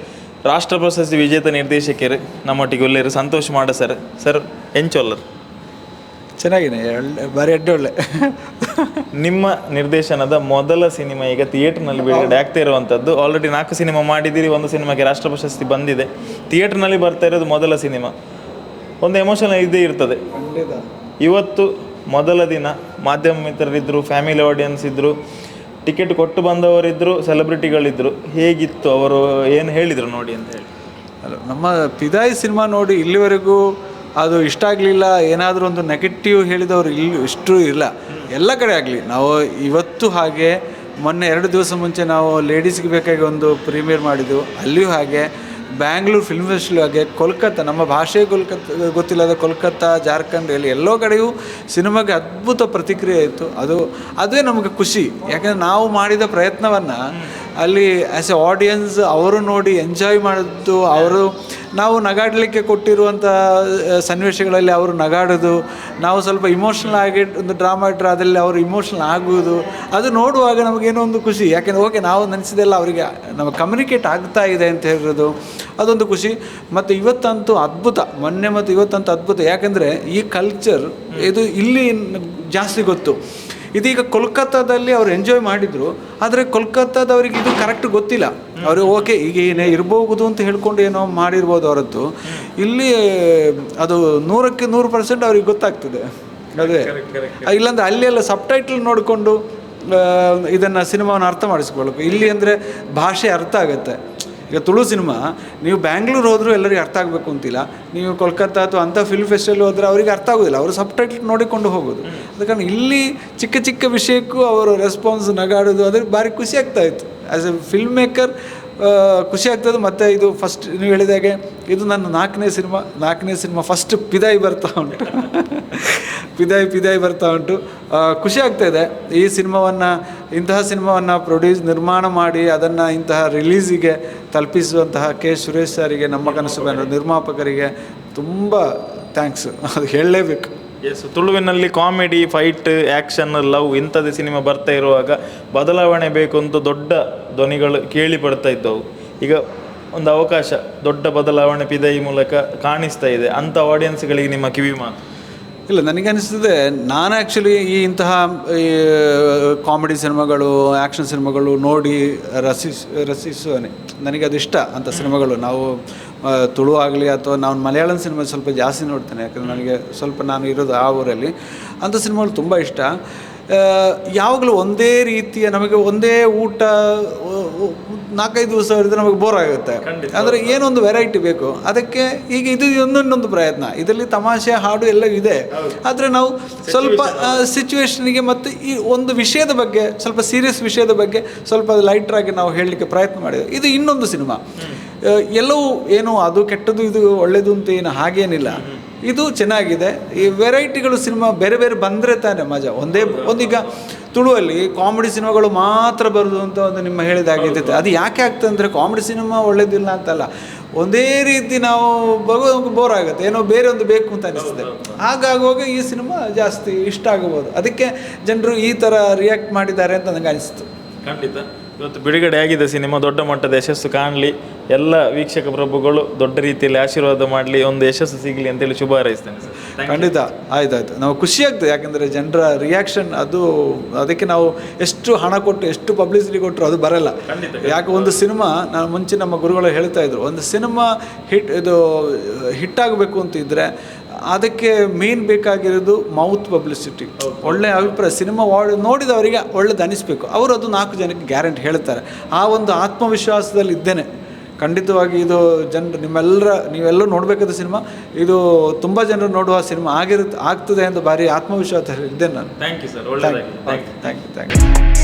ರಾಷ್ಟ್ರ ಪ್ರಶಸ್ತಿ ವಿಜೇತ ನಿರ್ದೇಶಕರು, ನಮ್ಮೊಟ್ಟಿಗೆ ಒಳ್ಳೆಯರು, ಸಂತೋಷ್ ಮಾಡ ಸರ್ ಸರ್ ಎಂಚೊಲ್ಲರು ಚೆನ್ನಾಗಿದೆ ಒಳ್ಳೆ ಬಾರಿ ಅಡ್ಡ ಒಳ್ಳೆ. ನಿಮ್ಮ ನಿರ್ದೇಶನದ ಮೊದಲ ಸಿನಿಮಾ ಈಗ ಥಿಯೇಟರ್ನಲ್ಲಿ ಬಿಡುಗಡೆ ಆಗ್ತಾ ಇರುವಂಥದ್ದು. ಆಲ್ರೆಡಿ ನಾಲ್ಕು ಸಿನಿಮಾ ಮಾಡಿದ್ದೀರಿ ಒಂದು ಸಿನಿಮಾಗೆ ರಾಷ್ಟ್ರ ಪ್ರಶಸ್ತಿ ಬಂದಿದೆ. ಥಿಯೇಟರ್ನಲ್ಲಿ ಬರ್ತಾ ಇರೋದು ಮೊದಲ ಸಿನಿಮಾ. ಒಂದು ಎಮೋಷನ್ ಇದ್ದೇ ಇರ್ತದೆ. ಇವತ್ತು ಮೊದಲ ದಿನ ಮಾಧ್ಯಮ ಮಿತ್ರರಿದ್ದರು ಫ್ಯಾಮಿಲಿ ಆಡಿಯನ್ಸ್ ಇದ್ದರು ಟಿಕೆಟ್ ಕೊಟ್ಟು ಬಂದವರಿದ್ದರು ಸೆಲೆಬ್ರಿಟಿಗಳಿದ್ದರು ಹೇಗಿತ್ತು ಅವರು ಏನು ಹೇಳಿದರು ನೋಡಿ ಅಂತ ಹೇಳಿ. ಅಲ್ಲ ನಮ್ಮ ಪಿದಾಯಿ ಸಿನಿಮಾ ನೋಡಿ ಇಲ್ಲಿವರೆಗೂ ಅದು ಇಷ್ಟ ಆಗಲಿಲ್ಲ, ಏನಾದರೂ ಒಂದು ನೆಗೆಟಿವ್ ಹೇಳಿದವರು ಇಲ್ಲಿ ಇಷ್ಟು ಇಲ್ಲ. ಎಲ್ಲ ಕಡೆ ಆಗಲಿ. ನಾವು ಇವತ್ತು ಹಾಗೆ, ಮೊನ್ನೆ ಎರಡು ದಿವಸ ಮುಂಚೆ ನಾವು ಲೇಡೀಸ್ಗೆ ಬೇಕಾಗಿ ಒಂದು ಪ್ರೀಮಿಯರ್ ಮಾಡಿದ್ದು. ಅಲ್ಲಿಯೂ ಹಾಗೆ ಬ್ಯಾಂಗ್ಳೂರು ಫಿಲ್ಮ್ ಫೆಸ್ಟಿವಲ್ ಹಾಗೆ, ಕೋಲ್ಕತ್ತಾ, ನಮ್ಮ ಭಾಷೆ ಕೋಲ್ಕತ್ತ, ಗೊತ್ತಿಲ್ಲದ ಕೋಲ್ಕತ್ತಾ, ಜಾರ್ಖಂಡ್ ಇಲ್ಲಿ ಎಲ್ಲೋ ಕಡೆಯೂ ಸಿನಿಮಾಗೆ ಅದ್ಭುತ ಪ್ರತಿಕ್ರಿಯೆ ಇತ್ತು. ಅದು ಅದೇ ನಮಗೆ ಖುಷಿ. ಯಾಕಂದರೆ ನಾವು ಮಾಡಿದ ಪ್ರಯತ್ನವನ್ನು ಅಲ್ಲಿ ಆ್ಯಸ್ ಎ ಆಡಿಯನ್ಸ್ ಅವರು ನೋಡಿ ಎಂಜಾಯ್ ಮಾಡಿದ್ದು, ಅವರು ನಾವು ನಗಾಡಲಿಕ್ಕೆ ಕೊಟ್ಟಿರುವಂಥ ಸನ್ನಿವೇಶಗಳಲ್ಲಿ ಅವರು ನಗಾಡೋದು, ನಾವು ಸ್ವಲ್ಪ ಇಮೋಷ್ನಲ್ ಆಗಿ ಒಂದು ಡ್ರಾಮಾ ಅದರಲ್ಲಿ ಅವರು ಇಮೋಷ್ನಲ್ ಆಗುವುದು, ಅದು ನೋಡುವಾಗ ನಮಗೇನೋ ಒಂದು ಖುಷಿ. ಯಾಕೆಂದರೆ, ಓಕೆ, ನಾವು ನೆನೆಸಿದೆಲ್ಲ ಅವರಿಗೆ, ನಮಗೆ ಕಮ್ಯುನಿಕೇಟ್ ಆಗ್ತಾ ಇದೆ ಅಂತ ಹೇಳಿರೋದು, ಅದೊಂದು ಖುಷಿ. ಮತ್ತು ಇವತ್ತಂತೂ ಅದ್ಭುತ, ಮೊನ್ನೆ ಮತ್ತು ಇವತ್ತಂತೂ ಅದ್ಭುತ. ಯಾಕೆಂದರೆ, ಈ ಕಲ್ಚರ್ ಇದು ಇಲ್ಲಿ ಜಾಸ್ತಿ ಗೊತ್ತು. ಇದೀಗ ಕೋಲ್ಕತ್ತಾದಲ್ಲಿ ಅವ್ರು ಎಂಜಾಯ್ ಮಾಡಿದ್ರು ಆದರೆ ಕೋಲ್ಕತ್ತಾದವ್ರಿಗೆ ಇದು ಕರೆಕ್ಟ್ ಗೊತ್ತಿಲ್ಲ. ಅವರು ಓಕೆ ಈಗ ಏನೇ ಇರಬಹುದು ಅಂತ ಹೇಳ್ಕೊಂಡು ಏನೋ ಮಾಡಿರ್ಬೋದು ಹೊರತು ಇಲ್ಲಿ ಅದು ನೂರಕ್ಕೆ ನೂರು ಪರ್ಸೆಂಟ್ ಅವ್ರಿಗೆ ಗೊತ್ತಾಗ್ತದೆ. ಅದೇ. ಇಲ್ಲಾಂದ್ರೆ ಅಲ್ಲಿ ಎಲ್ಲ ಸಬ್ ಟೈಟ್ಲ್ ನೋಡಿಕೊಂಡು ಇದನ್ನು ಸಿನಿಮಾವನ್ನು ಅರ್ಥ ಮಾಡಿಸ್ಕೊಳ್ಬೇಕು. ಇಲ್ಲಿ ಅಂದರೆ ಭಾಷೆ ಅರ್ಥ ಆಗುತ್ತೆ. ಈಗ ತುಳು ಸಿನಿಮಾ ನೀವು ಬ್ಯಾಂಗ್ಳೂರು ಹೋದರೂ ಎಲ್ಲರಿಗೂ ಅರ್ಥ ಆಗಬೇಕು ಅಂತಿಲ್ಲ. ನೀವು ಕೋಲ್ಕತ್ತಾ ಅಥವಾ ಅಂಥ ಫಿಲ್ಮ್ ಫೆಸ್ಟಿವಲ್ ಹೋದರೆ ಅವರಿಗೆ ಅರ್ಥ ಆಗೋದಿಲ್ಲ. ಅವರು ಸಬ್ ಟೈಟ್ಲ್ ನೋಡಿಕೊಂಡು ಹೋಗೋದು. ಅದ ಕಾರಣ ಇಲ್ಲಿ ಚಿಕ್ಕ ಚಿಕ್ಕ ವಿಷಯಕ್ಕೂ ಅವರು ರೆಸ್ಪಾನ್ಸ್ ನಗಾಡೋದು ಅದಕ್ಕೆ ಭಾರಿ ಖುಷಿ ಆಗ್ತಾ ಇತ್ತು. ಆ್ಯಸ್ ಎ ಫಿಲ್ಮ್ ಮೇಕರ್ ಖುಷಿ ಆಗ್ತದೆ. ಮತ್ತು ಇದು ಫಸ್ಟ್ ನೀವು ಹೇಳಿದಾಗೆ ಇದು ನನ್ನ ನಾಲ್ಕನೇ ಸಿನಿಮಾ ನಾಲ್ಕನೇ ಸಿನಿಮಾ ಫಸ್ಟ್ ಪಿದಾಯಿ ಬರ್ತಾ ಉಂಟು. ಪಿದಾಯಿ ಪಿದಾಯಿ ಬರ್ತಾ ಉಂಟು. ಖುಷಿ ಆಗ್ತಾ ಇದೆ. ಈ ಸಿನಿಮಾವನ್ನು, ಇಂತಹ ಸಿನಿಮಾವನ್ನು ಪ್ರೊಡ್ಯೂಸ್ ನಿರ್ಮಾಣ ಮಾಡಿ ಅದನ್ನು ಇಂತಹ ರಿಲೀಸಿಗೆ ತಲುಪಿಸುವಂತಹ ಕೆ ಸುರೇಶ್ ಸರಿಗೆ ನಮ್ಮ ಕನಸು ನಿರ್ಮಾಪಕರಿಗೆ ತುಂಬ ಥ್ಯಾಂಕ್ಸ್ ಅದು ಹೇಳಲೇಬೇಕು. ಎಸ್ ತುಳುವಿನಲ್ಲಿ ಕಾಮಿಡಿ, ಫೈಟ್ ಆ್ಯಕ್ಷನ್ ಲವ್ ಇಂಥದ್ದು ಸಿನಿಮಾ ಬರ್ತಾ ಇರುವಾಗ ಬದಲಾವಣೆ ಬೇಕು ಅಂತ ದೊಡ್ಡ ಧ್ವನಿಗಳು ಕೇಳಿ ಬರ್ತಾ ಇದ್ದವು. ಈಗ ಒಂದು ಅವಕಾಶ, ದೊಡ್ಡ ಬದಲಾವಣೆ ಪಿದೈ ಮೂಲಕ ಕಾಣಿಸ್ತಾ ಇದೆ. ಅಂಥ ಆಡಿಯನ್ಸ್ಗಳಿಗೆ ನಿಮ್ಮ ಕಿವಿ ಮಾತು. ಇಲ್ಲ ನನಗನ್ನಿಸ್ತದೆ ನಾನು ಆ್ಯಕ್ಚುಲಿ ಈ ಇಂತಹ ಕಾಮಿಡಿ ಸಿನಿಮಾಗಳು ಆ್ಯಕ್ಷನ್ ಸಿನಿಮಾಗಳು ನೋಡಿ ರಸಿಸ್, ರಸಿಸುವನೆ. ನನಗೆ ಅದು ಇಷ್ಟ, ಅಂಥ ಸಿನಿಮಾಗಳು. ನಾವು ತುಳು ಆಗಲಿ ಅಥವಾ ನಾನು ಮಲಯಾಳಂ ಸಿನಿಮಾ ಸ್ವಲ್ಪ ಜಾಸ್ತಿ ನೋಡ್ತೇನೆ ಯಾಕಂದರೆ ನನಗೆ ಸ್ವಲ್ಪ ನಾನು ಇರೋದು ಆ ಊರಲ್ಲಿ. ಅಂಥ ಸಿನಿಮಾಗಳು ತುಂಬ ಇಷ್ಟ. ಯಾವಾಗಲೂ ಒಂದೇ ರೀತಿಯ ನಮಗೆ ಒಂದೇ ಊಟ ನಾಲ್ಕೈದು ದಿವಸ ಇರಿದ್ರೆ ನಮಗೆ ಬೋರ್ ಆಗುತ್ತೆ. ಅಂದರೆ ಏನೊಂದು ವೆರೈಟಿ ಬೇಕು. ಅದಕ್ಕೆ ಈಗ ಇದು ಇನ್ನೊಂದೊಂದು ಪ್ರಯತ್ನ. ಇದರಲ್ಲಿ ತಮಾಷೆ ಹಾಡು ಎಲ್ಲ ಇದೆ. ಆದರೆ ನಾವು ಸ್ವಲ್ಪ ಸಿಚುವೇಶನ್ಗೆ ಮತ್ತು ಈ ಒಂದು ವಿಷಯದ ಬಗ್ಗೆ ಸ್ವಲ್ಪ ಸೀರಿಯಸ್ ವಿಷಯದ ಬಗ್ಗೆ ಸ್ವಲ್ಪ ಲೈಟ್ರಾಗಿ ನಾವು ಹೇಳಲಿಕ್ಕೆ ಪ್ರಯತ್ನ ಮಾಡಿದ್ದೇವೆ ಇದು ಇನ್ನೊಂದು ಸಿನಿಮಾ. ಎಲ್ಲವೂ ಏನು ಅದು ಕೆಟ್ಟದ್ದು, ಇದು ಒಳ್ಳೆಯದು ಅಂತ ಏನು ಹಾಗೇನಿಲ್ಲ. ಇದು ಚೆನ್ನಾಗಿದೆ. ಈ ವೆರೈಟಿಗಳು ಸಿನಿಮಾ ಬೇರೆ ಬೇರೆ ಬಂದರೆ ತಾನೆ ಮಜಾ. ಒಂದೇ ಒಂದೀಗ ತುಳುವಲ್ಲಿ ಕಾಮಿಡಿ ಸಿನಿಮಾಗಳು ಮಾತ್ರ ಬರೋದು ಅಂತ ಒಂದು ನಿಮ್ಮ ಹೇಳಿದಾಗಿರ್ತೈತೆ ಅದು ಯಾಕೆ ಆಗ್ತದೆ ಕಾಮಿಡಿ ಸಿನಿಮಾ ಒಳ್ಳೇದಿಲ್ಲ ಅಂತಲ್ಲ. ಒಂದೇ ರೀತಿ ನಾವು ಬಗೋ ಬೋರ್ ಆಗುತ್ತೆ. ಏನೋ ಬೇರೆ ಒಂದು ಬೇಕು ಅಂತ ಅನಿಸ್ತದೆ. ಹಾಗಾಗುವಾಗ ಈ ಸಿನಿಮಾ ಜಾಸ್ತಿ ಇಷ್ಟ ಆಗಬಹುದು ಅದಕ್ಕೆ ಜನರು ಈ ಥರ ರಿಯಾಕ್ಟ್ ಮಾಡಿದ್ದಾರೆ ಅಂತ ನನಗೆ ಅನಿಸ್ತು. ಖಂಡಿತ. ಇವತ್ತು ಬಿಡುಗಡೆ ಆಗಿದೆ ಸಿನಿಮಾ ದೊಡ್ಡ ಮಟ್ಟದ ಯಶಸ್ಸು ಕಾಣಲಿ. ಎಲ್ಲ ವೀಕ್ಷಕ ಪ್ರಭುಗಳು ದೊಡ್ಡ ರೀತಿಯಲ್ಲಿ ಆಶೀರ್ವಾದ ಮಾಡಲಿ ಒಂದು ಯಶಸ್ಸು ಸಿಗಲಿ ಅಂತೇಳಿ ಶುಭ ಹಾರೈಸ್ತೇನೆ ಸರ್. ಖಂಡಿತ ಆಯ್ತಾಯ್ತು. ನಾವು ಖುಷಿ ಆಗ್ತದೆ ಯಾಕಂದರೆ ಜನರ ರಿಯಾಕ್ಷನ್ ಅದು ಅದಕ್ಕೆ ನಾವು ಎಷ್ಟು ಹಣ ಕೊಟ್ಟು ಎಷ್ಟು ಪಬ್ಲಿಸಿಟಿ ಕೊಟ್ಟರು ಅದು ಬರಲ್ಲ. ಯಾಕೆ ಒಂದು ಸಿನಿಮಾ ನಾನು ಮುಂಚೆ ನಮ್ಮ ಗುರುಗಳು ಹೇಳ್ತಾ ಇದ್ರು ಒಂದು ಸಿನಿಮಾ ಹಿಟ್ ಇದು ಹಿಟ್ ಆಗಬೇಕು ಅಂತಿದ್ರೆ ಅದಕ್ಕೆ ಮೇನ್ ಬೇಕಾಗಿರೋದು ಮೌತ್ ಪಬ್ಲಿಸಿಟಿ ಒಳ್ಳೆ ಅಭಿಪ್ರಾಯ. ಸಿನಿಮಾ ನೋಡಿದವರಿಗೆ ಒಳ್ಳೇದು ಅನಿಸ್ಬೇಕು. ಅವರು ಅದು ನಾಲ್ಕು ಜನಕ್ಕೆ ಗ್ಯಾರಂಟಿ ಹೇಳ್ತಾರೆ. ಆ ಒಂದು ಆತ್ಮವಿಶ್ವಾಸದಲ್ಲಿ ಇದ್ದೇನೆ. ಖಂಡಿತವಾಗಿ ಇದು ಜನರು ನಿಮ್ಮೆಲ್ಲರ ನೀವೆಲ್ಲರೂ ನೋಡಬೇಕಾದ ಸಿನಿಮಾ. ಇದು ತುಂಬ ಜನರು ನೋಡುವ ಸಿನಿಮಾ ಆಗಿರುತ್ತೆ ಆಗ್ತದೆ ಎಂದು ಭಾರಿ ಆತ್ಮವಿಶ್ವಾಸ ಇದ್ದೇನೆ ನಾನು thank you sir thank you thank you